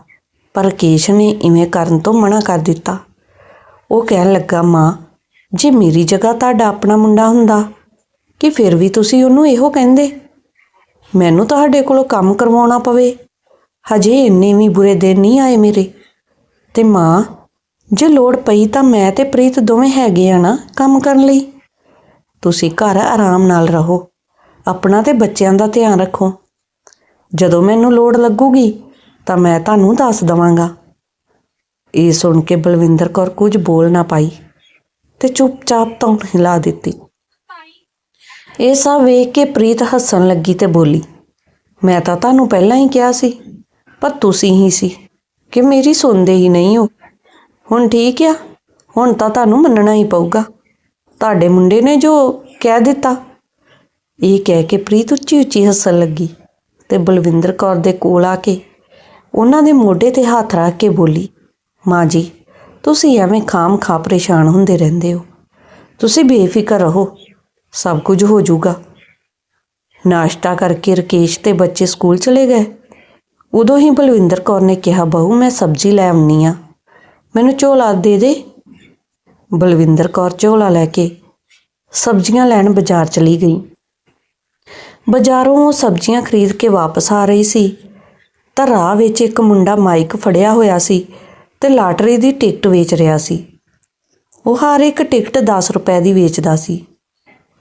ਪਰ ਰਕੇਸ਼ ਨੇ ਇਵੇਂ ਕਰਨ ਤੋਂ ਮਨਾ ਕਰ ਦਿੱਤਾ। ਉਹ ਕਹਿਣ ਲੱਗਾ, ਮਾਂ, ਜੇ ਮੇਰੀ ਜਗ੍ਹਾ ਤੁਹਾਡਾ ਆਪਣਾ ਮੁੰਡਾ ਹੁੰਦਾ, ਕਿ ਫਿਰ ਵੀ ਤੁਸੀਂ ਉਹਨੂੰ ਇਹੋ ਕਹਿੰਦੇ? ਮੈਨੂੰ ਤੁਹਾਡੇ ਕੋਲੋਂ ਕੰਮ ਕਰਵਾਉਣਾ ਪਵੇ ਹਜੇ ਇੰਨੇ ਵੀ ਬੁਰੇ ਦਿਨ ਨਹੀਂ ਆਏ ਮੇਰੇ। ਤੇ ਮਾਂ, ਜੇ ਲੋੜ ਪਈ ਤਾਂ ਮੈਂ ਤੇ ਪ੍ਰੀਤ ਦੋਵੇਂ ਹੈਗੇ ਆ ਨਾ ਕੰਮ ਕਰਨ ਲਈ। ਤੁਸੀਂ ਘਰ ਆਰਾਮ ਨਾਲ ਰਹੋ। ਆਪਣਾ ਤੇ ਬੱਚਿਆਂ ਦਾ ਧਿਆਨ ਰੱਖੋ। ਜਦੋਂ ਮੈਨੂੰ ਲੋੜ ਲੱਗੂਗੀ, ਤਾਂ ਮੈਂ ਤੁਹਾਨੂੰ ਦੱਸ ਦਵਾਂਗਾ। ਇਹ ਸੁਣ ਕੇ ਬਲਵਿੰਦਰ ਕੌਰ ਕੁਝ ਬੋਲ ਨਾ ਪਾਈ ਤੇ ਚੁੱਪਚਾਪ ਤੋਂ ਹਿਲਾ ਦਿੱਤੀ। ਇਹ ਸਭ ਵੇਖ ਕੇ ਪ੍ਰੀਤ ਹੱਸਣ ਲੱਗੀ ਤੇ ਬੋਲੀ, ਮੈਂ ਤਾਂ ਤੁਹਾਨੂੰ ਪਹਿਲਾਂ ਹੀ ਕਿਹਾ ਸੀ ਪਰ ਤੁਸੀਂ ਹੀ ਸੀ ਕਿ ਮੇਰੀ ਸੁਣਦੇ ਹੀ ਨਹੀਂ ਹੋ। ਹੁਣ ਠੀਕ ਆ। ਹੁਣ ਤਾਂ ਤੁਹਾਨੂੰ ਮੰਨਣਾ ਹੀ ਪਊਗਾ। ਤੁਹਾਡੇ ਮੁੰਡੇ ਨੇ ਜੋ ਕਹਿ ਦਿੱਤਾ, ਇਹ ਕਹਿ ਕੇ ਪ੍ਰੀਤ ਉੱਚੀ ਉੱਚੀ ਹੱਸਣ ਲੱਗੀ ਤੇ ਬਲਵਿੰਦਰ ਕੌਰ ਦੇ ਕੋਲ ਆ ਕੇ ਉਹਨਾਂ ਦੇ ਮੋਢੇ ਤੇ ਹੱਥ ਰੱਖ ਕੇ ਬੋਲੀ, ਮਾਂ ਜੀ, ਤੁਸੀਂ ਐਵੇਂ ਖਾਮ ਖਾ ਪਰੇਸ਼ਾਨ ਹੁੰਦੇ ਰਹਿੰਦੇ ਹੋ। ਤੁਸੀਂ ਬੇਫਿਕਰ ਰਹੋ, ਸਭ ਕੁਝ ਹੋ ਜਾਊਗਾ। ਨਾਸ਼ਤਾ ਕਰਕੇ ਰਕੇਸ਼ ਤੇ ਬੱਚੇ ਸਕੂਲ ਚਲੇ ਗਏ। ਉਦੋਂ ਹੀ ਬਲਵਿੰਦਰ ਕੌਰ ਨੇ ਕਿਹਾ, ਬਹੂ, ਮੈਂ ਸਬਜ਼ੀ ਲੈ ਆਉਣੀ ਆ। ਮੈਨੂੰ ਝੋਲਾ ਦੇ ਦੇ। ਬਲਵਿੰਦਰ ਕੌਰ ਝੋਲਾ ਲੈ ਕੇ ਸਬਜ਼ੀਆਂ ਲੈਣ ਬਾਜ਼ਾਰ ਚਲੀ ਗਈ। ਬਾਜ਼ਾਰੋਂ ਉਹ ਸਬਜ਼ੀਆਂ ਖਰੀਦ ਕੇ ਵਾਪਸ ਆ ਰਹੀ ਸੀ। ਤਾਂ ਰਾਹ ਵਿੱਚ ਇੱਕ ਮੁੰਡਾ ਮਾਈਕ ਫੜਿਆ ਹੋਇਆ ਸੀ ਤੇ ਲਾਟਰੀ ਦੀ ਟਿਕਟ ਵੇਚ ਰਿਹਾ ਸੀ। ਉਹ ਹਰ ਇੱਕ ਟਿਕਟ 10 ਰੁਪਏ ਦੀ ਵੇਚਦਾ ਸੀ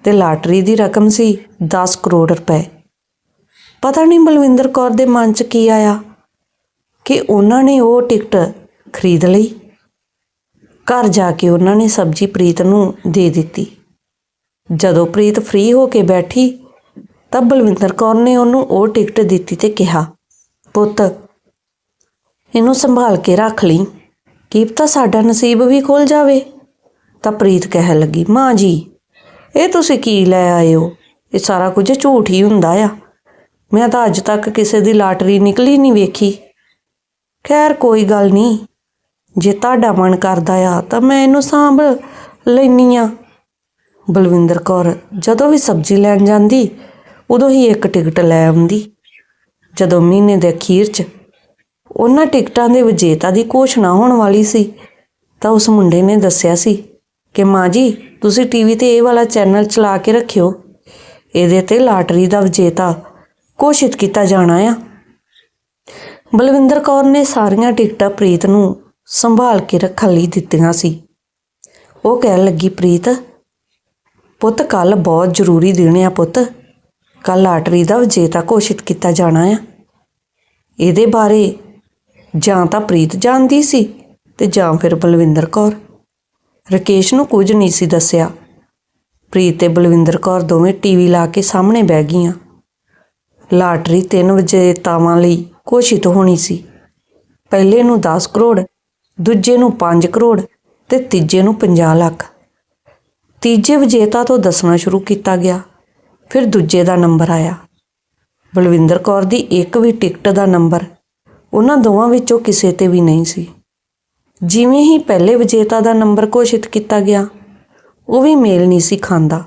ਤੇ ਲਾਟਰੀ ਦੀ ਰਕਮ ਸੀ 10 ਕਰੋੜ ਰੁਪਏ। ਪਤਾ ਨਹੀਂ ਬਲਵਿੰਦਰ ਕੌਰ ਦੇ ਮਨ 'ਚ ਕੀ ਆਇਆ ਕਿ ਉਹਨਾਂ ਨੇ ਉਹ ਟਿਕਟ ਖਰੀਦ ਲਈ। ਘਰ ਜਾ ਕੇ ਉਹਨਾਂ ਨੇ ਸਬਜੀ ਪ੍ਰੀਤ ਨੂੰ ਦੇ ਦਿੱਤੀ। ਜਦੋਂ ਪ੍ਰੀਤ ਫ੍ਰੀ ਹੋ ਕੇ ਬੈਠੀ, ਤਾਂ ਬਲਵਿੰਦਰ ਕੌਰ ਨੇ ਉਹਨੂੰ ਉਹ ਟਿਕਟ ਦਿੱਤੀ ਤੇ ਕਿਹਾ, ਪੁੱਤ, ਇਹਨੂੰ ਸੰਭਾਲ ਕੇ ਰੱਖ ਲਈ। ਕੀ ਤਾਂ ਸਾਡਾ ਨਸੀਬ ਵੀ ਖੁੱਲ ਜਾਵੇ। ਤਾਂ ਪ੍ਰੀਤ ਕਹਿਣ ਲੱਗੀ, ਮਾਂ ਜੀ, ਇਹ ਤੁਸੀਂ ਕੀ ਲੈ ਆਏ ਹੋ? ਇਹ ਸਾਰਾ ਕੁਝ ਝੂਠ ਹੀ ਹੁੰਦਾ ਆ। ਮੈਂ ਤਾਂ ਅੱਜ ਤੱਕ ਕਿਸੇ ਦੀ ਲਾਟਰੀ ਨਿਕਲੀ ਨਹੀਂ ਵੇਖੀ। ਖੈਰ, ਕੋਈ ਗੱਲ ਨਹੀਂ। ਜੇ ਤੁਹਾਡਾ ਮਨ ਕਰਦਾ ਆ, ਤਾਂ ਮੈਂ ਇਹਨੂੰ ਸਾਂਭ ਲੈਨੀ ਆ। ਬਲਵਿੰਦਰ ਕੌਰ ਜਦੋਂ ਵੀ ਸਬਜ਼ੀ ਲੈਣ ਜਾਂਦੀ, ਉਦੋਂ ਹੀ ਇੱਕ ਟਿਕਟ ਲੈ ਆਉਂਦੀ। ਜਦੋਂ ਮਹੀਨੇ ਦੇ ਅਖੀਰ 'ਚ ਉਹਨਾਂ ਟਿਕਟਾਂ ਦੇ ਵਿਜੇਤਾ ਦੀ ਘੋਸ਼ਣਾ ਹੋਣ ਵਾਲੀ ਸੀ, ਤਾਂ ਉਸ ਮੁੰਡੇ ਨੇ ਦੱਸਿਆ ਸੀ ਕਿ, ਮਾਂ ਜੀ, ਤੁਸੀਂ ਟੀਵੀ ਤੇ ਇਹ ਵਾਲਾ ਚੈਨਲ ਚਲਾ ਕੇ ਰੱਖਿਓ। ਇਹਦੇ ਤੇ ਲਾਟਰੀ ਦਾ ਵਿਜੇਤਾ ਘੋਸ਼ਿਤ ਕੀਤਾ ਜਾਣਾ ਆ। ਬਲਵਿੰਦਰ ਕੌਰ ਨੇ ਸਾਰੀਆਂ ਟਿਕਟਾਂ ਪ੍ਰੀਤ ਨੂੰ ਸੰਭਾਲ ਕੇ ਰੱਖਣ ਲਈ ਦਿੱਤੀਆਂ ਸੀ। ਉਹ ਕਹਿਣ ਲੱਗੀ, ਪ੍ਰੀਤ, ਪੁੱਤ ਕੱਲ ਬਹੁਤ ਜ਼ਰੂਰੀ ਦਿਨ ਆ ਪੁੱਤ। ਕੱਲ ਲਾਟਰੀ ਦਾ ਵਿਜੇਤਾ ਘੋਸ਼ਿਤ ਕੀਤਾ ਜਾਣਾ ਆ। ਇਹਦੇ ਬਾਰੇ ਜਾਂ ਤਾਂ ਪ੍ਰੀਤ ਜਾਣਦੀ ਸੀ ਤੇ ਜਾਂ ਫਿਰ ਬਲਵਿੰਦਰ ਕੌਰ। ਰਕੇਸ਼ ਨੂੰ ਕੁਝ ਨਹੀਂ ਸੀ ਦੱਸਿਆ। ਪ੍ਰੀਤ ਤੇ ਬਲਵਿੰਦਰ ਕੌਰ ਦੋਵੇਂ ਟੀਵੀ ਲਾ ਕੇ ਸਾਹਮਣੇ ਬਹਿ ਗਈਆਂ। ਲਾਟਰੀ 3 ਵਿਜੇਤਾਵਾਂ ਲਈ ਘੋਸ਼ਿਤ ਹੋਣੀ ਸੀ। ਪਹਿਲੇ ਨੂੰ 10 ਕਰੋੜ, ਦੂਜੇ ਨੂੰ 5 ਕਰੋੜ ਤੇ ਤੀਜੇ ਨੂੰ 50 ਲੱਖ। ਤੀਜੇ ਵਿਜੇਤਾ ਤੋਂ ਦੱਸਣਾ ਸ਼ੁਰੂ ਕੀਤਾ ਗਿਆ, ਫਿਰ ਦੂਜੇ ਦਾ ਨੰਬਰ ਆਇਆ। ਬਲਵਿੰਦਰ ਕੌਰ ਦੀ ਇੱਕ ਵੀ ਟਿਕਟ ਦਾ ਨੰਬਰ ਉਹਨਾਂ ਦੋਵਾਂ ਵਿੱਚੋਂ ਕਿਸੇ ਤੇ ਵੀ ਨਹੀਂ ਸੀ। ਜਿਵੇਂ ਹੀ ਪਹਿਲੇ ਵਿਜੇਤਾ ਦਾ ਨੰਬਰ ਘੋਸ਼ਿਤ ਕੀਤਾ ਗਿਆ, ਉਹ ਵੀ ਮੇਲ ਨਹੀਂ ਸੀ ਖਾਂਦਾ।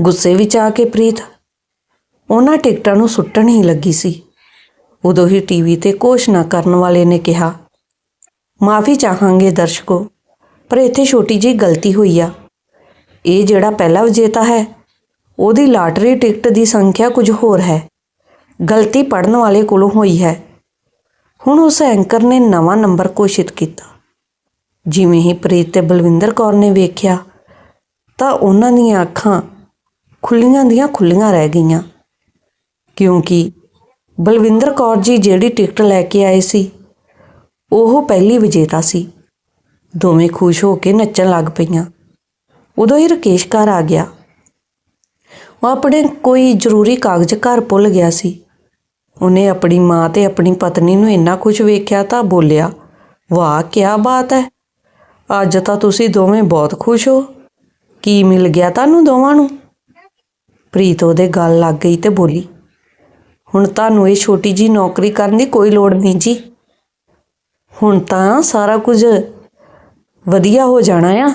ਗੁੱਸੇ ਵਿੱਚ ਆ ਕੇ ਪ੍ਰੀਤ ਉਹਨਾਂ ਟਿਕਟਾਂ ਨੂੰ ਸੁੱਟਣ ਹੀ ਲੱਗੀ ਸੀ। ਉਦੋਂ ਹੀ ਟੀਵੀ ਤੇ ਘੋਸ਼ਣਾ ਕਰਨ ਵਾਲੇ ਨੇ ਕਿਹਾ, ਮਾਫੀ ਚਾਹਾਂਗੇ ਦਰਸ਼ਕੋ, ਪਰ ਇੱਥੇ ਛੋਟੀ ਜਿਹੀ ਗਲਤੀ ਹੋਈ ਆ। ਇਹ ਜਿਹੜਾ ਪਹਿਲਾ ਵਿਜੇਤਾ ਹੈ, ਉਹਦੀ ਲਾਟਰੀ ਟਿਕਟ ਦੀ ਸੰਖਿਆ ਕੁਝ ਹੋਰ ਹੈ। ਗਲਤੀ ਪੜਨ ਵਾਲੇ ਕੋਲੋਂ ਹੋਈ ਹੈ। ਹੁਣ ਉਸ ਐਂਕਰ ਨੇ ਨਵਾਂ ਨੰਬਰ ਘੋਸ਼ਿਤ ਕੀਤਾ। ਜਿਵੇਂ ਹੀ ਪ੍ਰੀਤ ਤੇ ਬਲਵਿੰਦਰ ਕੌਰ ਨੇ ਵੇਖਿਆ, ਤਾਂ ਉਹਨਾਂ ਦੀਆਂ ਅੱਖਾਂ ਖੁੱਲੀਆਂ ਦੀਆਂ ਖੁੱਲੀਆਂ ਰਹਿ ਗਈਆਂ। ਕਿਉਂਕਿ ਬਲਵਿੰਦਰ ਕੌਰ ਜੀ ਜਿਹੜੀ ਟਿਕਟ ਲੈ ਕੇ ਆਏ ਸੀ, ਉਹ ਪਹਿਲੀ ਵਿਜੇਤਾ ਸੀ। ਦੋਵੇਂ ਖੁਸ਼ ਹੋ ਕੇ ਨੱਚਣ ਲੱਗ ਪਈਆਂ। ਉਦੋਂ ਹੀ ਰਕੇਸ਼ ਘਰ ਆ ਗਿਆ। ਉਹ ਆਪਣੇ ਕੋਈ ਜ਼ਰੂਰੀ ਕਾਗਜ਼ ਘਰ ਭੁੱਲ ਗਿਆ ਸੀ। ਉਹਨੇ ਆਪਣੀ ਮਾਂ ਤੇ ਆਪਣੀ ਪਤਨੀ ਨੂੰ ਇੰਨਾ ਕੁਝ ਵੇਖਿਆ ਤਾਂ ਬੋਲਿਆ, ਵਾਹ ਕੀ ਬਾਤ ਹੈ! ਅੱਜ ਤਾਂ ਤੁਸੀਂ ਦੋਵੇਂ ਬਹੁਤ ਖੁਸ਼ ਹੋ। ਕੀ ਮਿਲ ਗਿਆ ਤੁਹਾਨੂੰ ਦੋਵਾਂ ਨੂੰ? ਪ੍ਰੀਤ ਉਹਦੇ ਗੱਲ ਲੱਗ ਗਈ ਤੇ ਬੋਲੀ ਹੁਣ ਤੁਹਾਨੂੰ ਇਹ ਛੋਟੀ ਜੀ ਨੌਕਰੀ ਕਰਨ ਦੀ ਕੋਈ ਲੋੜ ਨਹੀਂ ਜੀ। ਹੁਣ ਤਾਂ ਸਾਰਾ ਕੁਝ ਵਧੀਆ ਹੋ ਜਾਣਾ ਆ।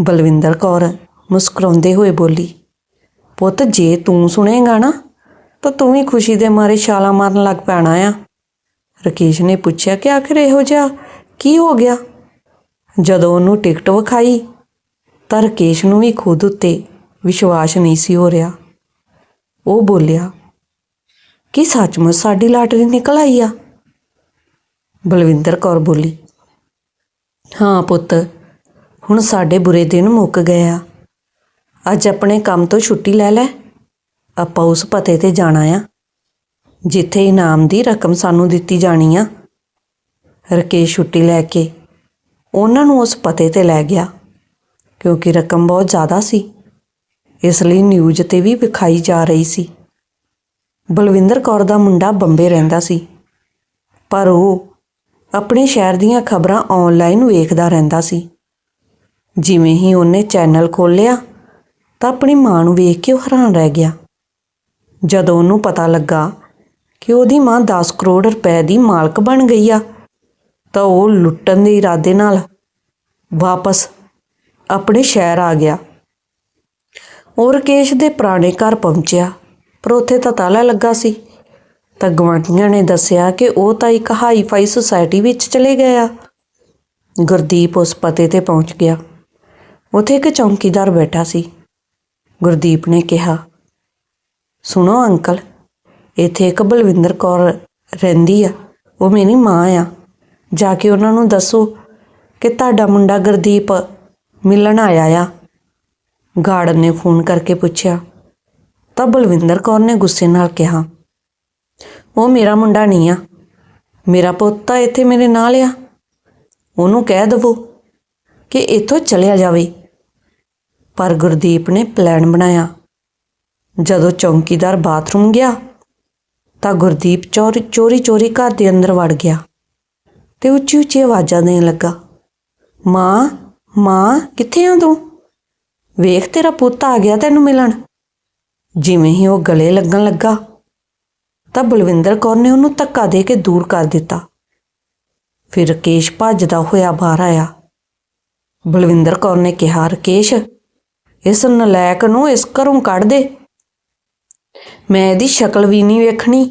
ਬਲਵਿੰਦਰ ਕੌਰ ਮੁਸਕਰਾਉਂਦੇ ਹੋਏ ਬੋਲੀ, ਪੁੱਤ, ਜੇ ਤੂੰ ਸੁਣੇਗਾ ਨਾ, ਤਾਂ ਤੂੰ ਵੀ ਖੁਸ਼ੀ ਦੇ ਮਾਰੇ ਛਾਲਾਂ ਮਾਰਨ ਲੱਗ ਪੈਣਾ ਆ। ਰਕੇਸ਼ ਨੇ ਪੁੱਛਿਆ, ਕਿ ਆਖਿਰ ਇਹੋ ਜਿਹਾ ਕੀ ਹੋ ਗਿਆ? ਜਦੋਂ ਉਹਨੂੰ ਟਿਕਟ ਵਿਖਾਈ, ਤਾਂ ਰਕੇਸ਼ ਨੂੰ ਵੀ ਖੁਦ ਉੱਤੇ ਵਿਸ਼ਵਾਸ ਨਹੀਂ ਸੀ ਹੋ ਰਿਹਾ। ਉਹ ਬੋਲਿਆ ਕਿ ਸੱਚਮੁੱਚ ਸਾਡੀ ਲਾਟਰੀ ਨਿਕਲ ਆਈ ਆ? ਬਲਵਿੰਦਰ ਕੌਰ ਬੋਲੀ, ਹਾਂ ਪੁੱਤ, ਹੁਣ ਸਾਡੇ ਬੁਰੇ ਦਿਨ ਮੁੱਕ ਗਏ ਆ। ਅੱਜ ਆਪਣੇ ਕੰਮ ਤੋਂ ਛੁੱਟੀ ਲੈ ਲੈ। ਆਪਾਂ ਉਸ ਪਤੇ ਤੇ ਜਾਣਾ ਆ, ਜਿੱਥੇ ਇਨਾਮ ਦੀ ਰਕਮ ਸਾਨੂੰ ਦਿੱਤੀ ਜਾਣੀ ਆ। ਰਕੇਸ਼ ਛੁੱਟੀ ਲੈ ਕੇ ਉਹਨਾਂ ਨੂੰ ਉਸ ਪਤੇ ਤੇ ਲੈ ਗਿਆ, ਕਿਉਂਕਿ ਰਕਮ ਬਹੁਤ ਜ਼ਿਆਦਾ ਸੀ। ਇਸ ਲਈ ਨਿਊਜ਼ ਤੇ ਵੀ ਵਿਖਾਈ ਜਾ ਰਹੀ ਸੀ। ਬਲਵਿੰਦਰ ਕੌਰ ਦਾ ਮੁੰਡਾ ਬੰਬੇ ਰਹਿੰਦਾ ਸੀ। ਪਰ ਉਹ ਆਪਣੇ ਸ਼ਹਿਰ ਦੀਆਂ ਖਬਰਾਂ ਆਨਲਾਈਨ ਵੇਖਦਾ ਰਹਿੰਦਾ ਸੀ। ਜਿਵੇਂ ਹੀ ਉਹਨੇ ਚੈਨਲ ਖੋਲ੍ਹਿਆ, ਤਾਂ ਆਪਣੀ ਮਾਂ ਨੂੰ ਵੇਖ ਕੇ ਉਹ ਹੈਰਾਨ ਰਹਿ ਗਿਆ। ਜਦੋਂ ਉਹਨੂੰ ਪਤਾ ਲੱਗਾ ਕਿ ਉਹਦੀ ਮਾਂ 10 ਕਰੋੜ ਰੁਪਏ ਦੀ ਮਾਲਕ ਬਣ ਗਈ ਆ, ਤਾਂ ਉਹ ਲੁੱਟਣ ਦੇ ਇਰਾਦੇ ਨਾਲ ਵਾਪਸ ਆਪਣੇ ਸ਼ਹਿਰ ਆ ਗਿਆ। ਉਹ ਰਕੇਸ਼ ਦੇ ਪੁਰਾਣੇ ਘਰ ਪਹੁੰਚਿਆ। ਪਰ ਉੱਥੇ ਤਾਂ ਤਾਲਾ ਲੱਗਾ ਸੀ। ਤਾਂ ਗਵਾਂਢੀਆਂ ਨੇ ਦੱਸਿਆ ਕਿ ਉਹ ਤਾਂ ਇੱਕ ਹਾਈ ਫਾਈ ਸੁਸਾਇਟੀ ਵਿੱਚ ਚਲੇ ਗਏ ਆ। ਗੁਰਦੀਪ ਉਸ ਪਤੇ ਤੇ ਪਹੁੰਚ ਗਿਆ। ਉੱਥੇ ਇੱਕ ਚੌਂਕੀਦਾਰ ਬੈਠਾ ਸੀ। ਗੁਰਦੀਪ ਨੇ ਕਿਹਾ, ਸੁਣੋ ਅੰਕਲ, ਇੱਥੇ ਇੱਕ ਬਲਵਿੰਦਰ ਕੌਰ ਰਹਿੰਦੀ ਆ। ਉਹ ਮੇਰੀ ਮਾਂ ਆ। ਜਾ ਕੇ ਉਹਨਾਂ ਨੂੰ ਦੱਸੋ ਕਿ ਤੁਹਾਡਾ ਮੁੰਡਾ ਗੁਰਦੀਪ ਮਿਲਣ ਆਇਆ ਆ। ਗਾਰਡ ਨੇ ਫੋਨ ਕਰਕੇ ਪੁੱਛਿਆ ਤਾਂ ਬਲਵਿੰਦਰ ਕੌਰ ਨੇ ਗੁੱਸੇ ਨਾਲ ਕਿਹਾ, ਉਹ ਮੇਰਾ ਮੁੰਡਾ ਨਹੀਂ ਆ। ਮੇਰਾ ਪੁੱਤ ਤਾਂ ਇੱਥੇ ਮੇਰੇ ਨਾਲ ਆ। ਉਹਨੂੰ ਕਹਿ ਦਵੋ ਕਿ ਇੱਥੋਂ ਚਲਿਆ ਜਾਵੇ। ਪਰ ਗੁਰਦੀਪ ਨੇ ਪਲਾਨ ਬਣਾਇਆ। ਜਦੋਂ ਚੌਂਕੀਦਾਰ ਬਾਥਰੂਮ ਗਿਆ, ਤਾਂ ਗੁਰਦੀਪ ਚੋਰੀ ਚੋਰੀ ਚੋਰੀ ਘਰ ਦੇ ਅੰਦਰ ਵੜ ਗਿਆ ਤੇ ਉੱਚੀ ਉੱਚੀ ਆਵਾਜ਼ਾਂ ਦੇਣ ਲੱਗਾ, ਮਾਂ ਮਾਂ, ਕਿੱਥੇ ਆ ਤੂੰ? ਵੇਖ ਤੇਰਾ ਪੁੱਤ ਆ ਗਿਆ ਤੈਨੂੰ ਮਿਲਣ। ਜਿਵੇਂ ਹੀ ਉਹ ਗਲੇ ਲੱਗਣ ਲੱਗਾ, ਤਾਂ ਬਲਵਿੰਦਰ ਕੌਰ ਨੇ ਉਹਨੂੰ ਧੱਕਾ ਦੇ ਕੇ ਦੂਰ ਕਰ ਦਿੱਤਾ। ਫਿਰ ਰਕੇਸ਼ ਭੱਜਦਾ ਹੋਇਆ ਬਾਹਰ ਆਇਆ। ਬਲਵਿੰਦਰ ਕੌਰ ਨੇ ਕਿਹਾ, ਰਕੇਸ਼, ਇਸ ਨਲਾਇਕ ਨੂੰ ਇਸ ਘਰੋਂ ਕੱਢ ਦੇ। ਮੈਂ ਇਹਦੀ ਸ਼ਕਲ ਵੀ ਨਹੀਂ ਵੇਖਣੀ।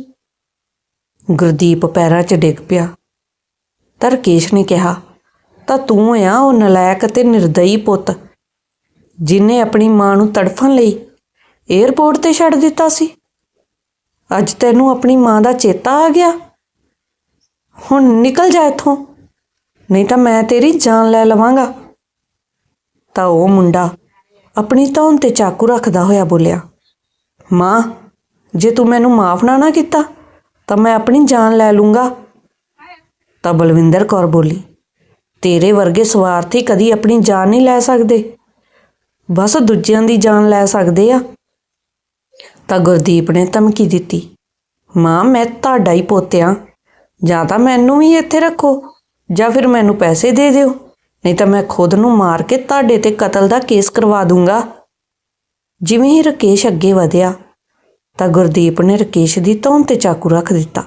ਗੁਰਦੀਪ ਪੈਰਾਂ 'ਚ ਡਿੱਗ ਪਿਆ। ਤਾਂ ਰਕੇਸ਼ ਨੇ ਕਿਹਾ, ਤਾਂ ਤੂੰ ਆ, ਉਹ ਨਲਾਇਕ ਤੇ ਨਿਰਦਈ ਪੁੱਤ, ਜਿਨੇ ਆਪਣੀ ਮਾਂ ਨੂੰ ਤੜਫਣ ਲਈ 에ਅਰਪੋਰਟ ਤੇ ਛੱਡ ਦਿੱਤਾ ਸੀ। ਅੱਜ ਤੈਨੂੰ ਆਪਣੀ ਮਾਂ ਦਾ ਚੇਤਾ ਆ ਗਿਆ। ਹੁਣ ਨਿਕਲ ਜਾ ਇੱਥੋਂ। ਨਹੀਂ ਤਾਂ ਮੈਂ ਤੇਰੀ ਜਾਨ ਲੈ ਲਵਾਂਗਾ। ਤਾਂ ਉਹ ਮੁੰਡਾ ਆਪਣੀ ਧੌਣ ਤੇ ਚਾਕੂ ਰੱਖਦਾ ਹੋਇਆ ਬੋਲਿਆ, ਮਾਂ, ਜੇ ਤੂੰ ਮੈਨੂੰ ਮਾਫ ਨਾ ਨਾ ਕੀਤਾ, ਤਾਂ ਮੈਂ ਆਪਣੀ ਜਾਨ ਲੈ ਲੂੰਗਾ। ਤਾਂ ਬਲਵਿੰਦਰ ਕੌਰ ਬੋਲੀ, ਤੇਰੇ ਵਰਗੇ ਸਵਾਰਥੀ ਕਦੀ ਆਪਣੀ ਜਾਨ ਨਹੀਂ ਲੈ ਸਕਦੇ। ਬਸ ਦੂਜਿਆਂ ਦੀ ਜਾਨ ਲੈ ਸਕਦੇ ਆ। ਤਾਂ ਗੁਰਦੀਪ ਨੇ ਧਮਕੀ ਦਿੱਤੀ। ਮਾਂ, ਮੈਂ ਤੁਹਾਡਾ ਹੀ ਪੋਤਿਆ। ਜਾਂ ਤਾਂ ਮੈਨੂੰ ਵੀ ਇੱਥੇ ਰੱਖੋ, ਜਾਂ ਫਿਰ ਮੈਨੂੰ ਪੈਸੇ ਦੇ ਦਿਓ। ਨਹੀਂ ਤਾਂ ਮੈਂ ਖੁਦ ਨੂੰ ਮਾਰ ਕੇ ਤੁਹਾਡੇ ਤੇ ਕਤਲ ਦਾ ਕੇਸ ਕਰਵਾ ਦੂੰਗਾ। ਜਿਵੇਂ ਹੀ ਰਕੇਸ਼ ਅੱਗੇ ਵਧਿਆ, ਤਾਂ ਗੁਰਦੀਪ ਨੇ ਰਕੇਸ਼ ਦੀ ਧੌਣ ਤੇ ਚਾਕੂ ਰੱਖ ਦਿੱਤਾ।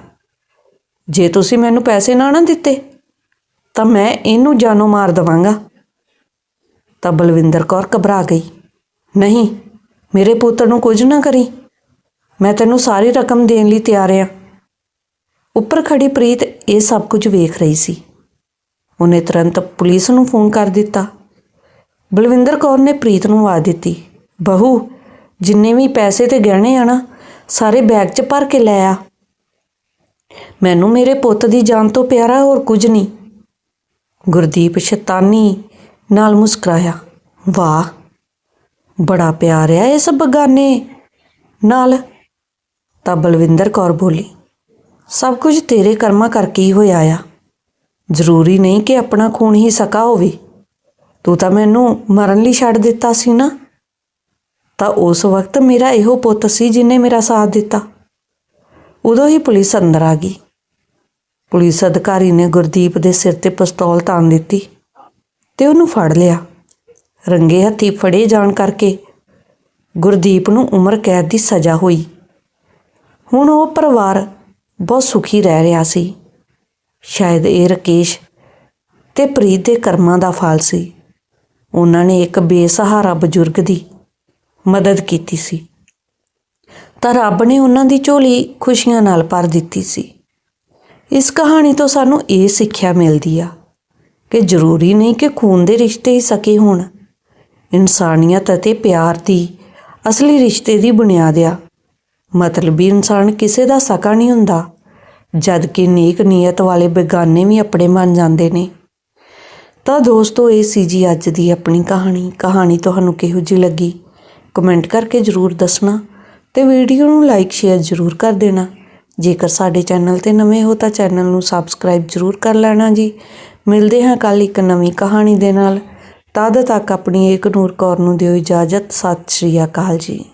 ਜੇ ਤੁਸੀਂ ਮੈਨੂੰ ਪੈਸੇ ਨਾ ਨਾ ਦਿੱਤੇ, ਤਾਂ ਮੈਂ ਇਹਨੂੰ ਜਾਨੋਂ ਮਾਰ ਦਵਾਂਗਾ। ਤਾਂ ਬਲਵਿੰਦਰ ਕੌਰ ਘਬਰਾ ਗਈ। ਨਹੀਂ, ਮੇਰੇ ਪੁੱਤਰ ਨੂੰ ਕੁਝ ਨਾ ਕਰੀ। ਮੈਂ ਤੈਨੂੰ ਸਾਰੀ ਰਕਮ ਦੇਣ ਲਈ ਤਿਆਰ ਆ। ਉੱਪਰ ਖੜੀ ਪ੍ਰੀਤ ਇਹ ਸਭ ਕੁਝ ਵੇਖ ਰਹੀ ਸੀ। ਉਹਨੇ ਤੁਰੰਤ ਪੁਲਿਸ ਨੂੰ ਫੋਨ ਕਰ ਦਿੱਤਾ। ਬਲਵਿੰਦਰ ਕੌਰ ਨੇ ਪ੍ਰੀਤ ਨੂੰ ਆਵਾਜ਼ ਦਿੱਤੀ, ਬਹੂ, ਜਿੰਨੇ ਵੀ ਪੈਸੇ ਤੇ ਗਹਿਣੇ ਆ ਨਾ, ਸਾਰੇ ਬੈਗ 'ਚ ਭਰ ਕੇ ਲੈ ਆ। ਮੈਨੂੰ ਮੇਰੇ ਪੁੱਤ ਦੀ ਜਾਨ ਤੋਂ ਪਿਆਰਾ ਹੋਰ ਕੁਝ ਨਹੀਂ ਗੁਰਦੀਪ ਸ਼ੈਤਾਨੀ ਨਾਲ ਮੁਸਕਰਾਇਆ, ਵਾਹ, ਬੜਾ ਪਿਆਰ ਆ ਇਸ ਬਗਾਨੇ ਨਾਲ। ਤਾਂ ਬਲਵਿੰਦਰ ਕੌਰ ਬੋਲੀ, ਸਭ ਕੁਝ ਤੇਰੇ ਕਰਮਾਂ ਕਰਕੇ ਹੀ ਹੋਇਆ ਆ। ਜ਼ਰੂਰੀ ਨਹੀਂ ਕਿ ਆਪਣਾ ਖੂਨ ਹੀ ਸਕਾ ਹੋਵੇ। ਤੂੰ ਤਾਂ ਮੈਨੂੰ ਮਰਨ ਲਈ ਛੱਡ ਦਿੱਤਾ ਸੀ ਨਾ। ਤਾਂ ਉਸ ਵਕਤ ਮੇਰਾ ਇਹੋ ਪੁੱਤ ਸੀ ਜਿਨੇ ਮੇਰਾ ਸਾਥ ਦਿੱਤਾ। ਉਦੋਂ ਹੀ ਪੁਲਿਸ ਅੰਦਰ ਆ ਗਈ। ਪੁਲਿਸ ਅਧਿਕਾਰੀ ਨੇ ਗੁਰਦੀਪ ਦੇ ਸਿਰ ਤੇ ਪਿਸਤੌਲ ਤਾਣ ਦਿੱਤੀ ਤੇ ਉਹਨੂੰ ਫੜ ਲਿਆ। ਰੰਗੇ ਹੱਥੀ ਫੜੇ ਜਾਣ ਕਰਕੇ ਗੁਰਦੀਪ ਨੂੰ ਉਮਰ ਕੈਦ ਦੀ ਸਜ਼ਾ ਹੋਈ। ਹੁਣ ਉਹ ਪਰਿਵਾਰ ਬਹੁਤ ਸੁਖੀ ਰਹਿ ਰਿਹਾ ਸੀ। ਸ਼ਾਇਦ ਇਹ ਰਕੇਸ਼ ਤੇ ਪ੍ਰੀਤ ਦੇ ਕਰਮਾਂ ਦਾ ਫਲ ਸੀ। ਉਹਨਾਂ ਨੇ ਇੱਕ ਬੇਸਹਾਰਾ ਬਜ਼ੁਰਗ ਦੀ ਮਦਦ ਕੀਤੀ ਸੀ। ਤਾਂ ਰੱਬ ਨੇ ਉਹਨਾਂ ਦੀ ਝੋਲੀ ਖੁਸ਼ੀਆਂ ਨਾਲ ਭਰ ਦਿੱਤੀ ਸੀ। ਇਸ ਕਹਾਣੀ ਤੋਂ ਸਾਨੂੰ ਇਹ ਸਿੱਖਿਆ ਮਿਲਦੀ ਆ ਕਿ ਜ਼ਰੂਰੀ ਨਹੀਂ ਕਿ ਖੂਨ ਦੇ ਰਿਸ਼ਤੇ ਹੀ ਸਕੇ ਹੋਣ। ਇਨਸਾਨੀਅਤ ਅਤੇ ਪਿਆਰ ਦੀ ਅਸਲੀ ਰਿਸ਼ਤੇ ਦੀ ਬੁਨਿਆਦ ਆ। ਮਤਲਬੀ ਇਨਸਾਨ ਕਿਸੇ ਦਾ ਸਕਾ ਨਹੀਂ ਹੁੰਦਾ, ਜਦ ਕਿ ਨੇਕ ਨੀਅਤ ਵਾਲੇ ਬੇਗਾਨੇ ਵੀ ਆਪਣੇ ਬਣ ਜਾਂਦੇ ਨੇ। ਤਾਂ ਦੋਸਤੋ, ਇਹ ਸੀ ਜੀ ਅੱਜ ਦੀ ਆਪਣੀ ਕਹਾਣੀ। ਕਹਾਣੀ ਤੁਹਾਨੂੰ ਕਿਹੋ ਜਿਹੀ ਲੱਗੀ? ਕਮੈਂਟ ਕਰਕੇ ਜਰੂਰ ਦੱਸਣਾ ਤੇ ਵੀਡੀਓ ਨੂੰ ਲਾਈਕ, ਸ਼ੇਅਰ ਜਰੂਰ ਕਰ ਦੇਣਾ। ਜੇਕਰ ਸਾਡੇ ਚੈਨਲ ਤੇ ਨਵੇਂ ਹੋ ਤਾਂ ਚੈਨਲ ਨੂੰ ਸਬਸਕ੍ਰਾਈਬ ਜਰੂਰ ਕਰ ਲੈਣਾ ਜੀ। ਮਿਲਦੇ ਹਾਂ ਕੱਲ ਇੱਕ ਨਵੀਂ ਕਹਾਣੀ ਦੇ ਨਾਲ। ਤਦ ਤੱਕ ਆਪਣੀ ਏਕ ਨੂਰ ਕੌਰ ਨੂੰ ਦਿਓ ਇਜਾਜ਼ਤ। ਸਤਿ ਸ਼੍ਰੀ ਅਕਾਲ ਜੀ।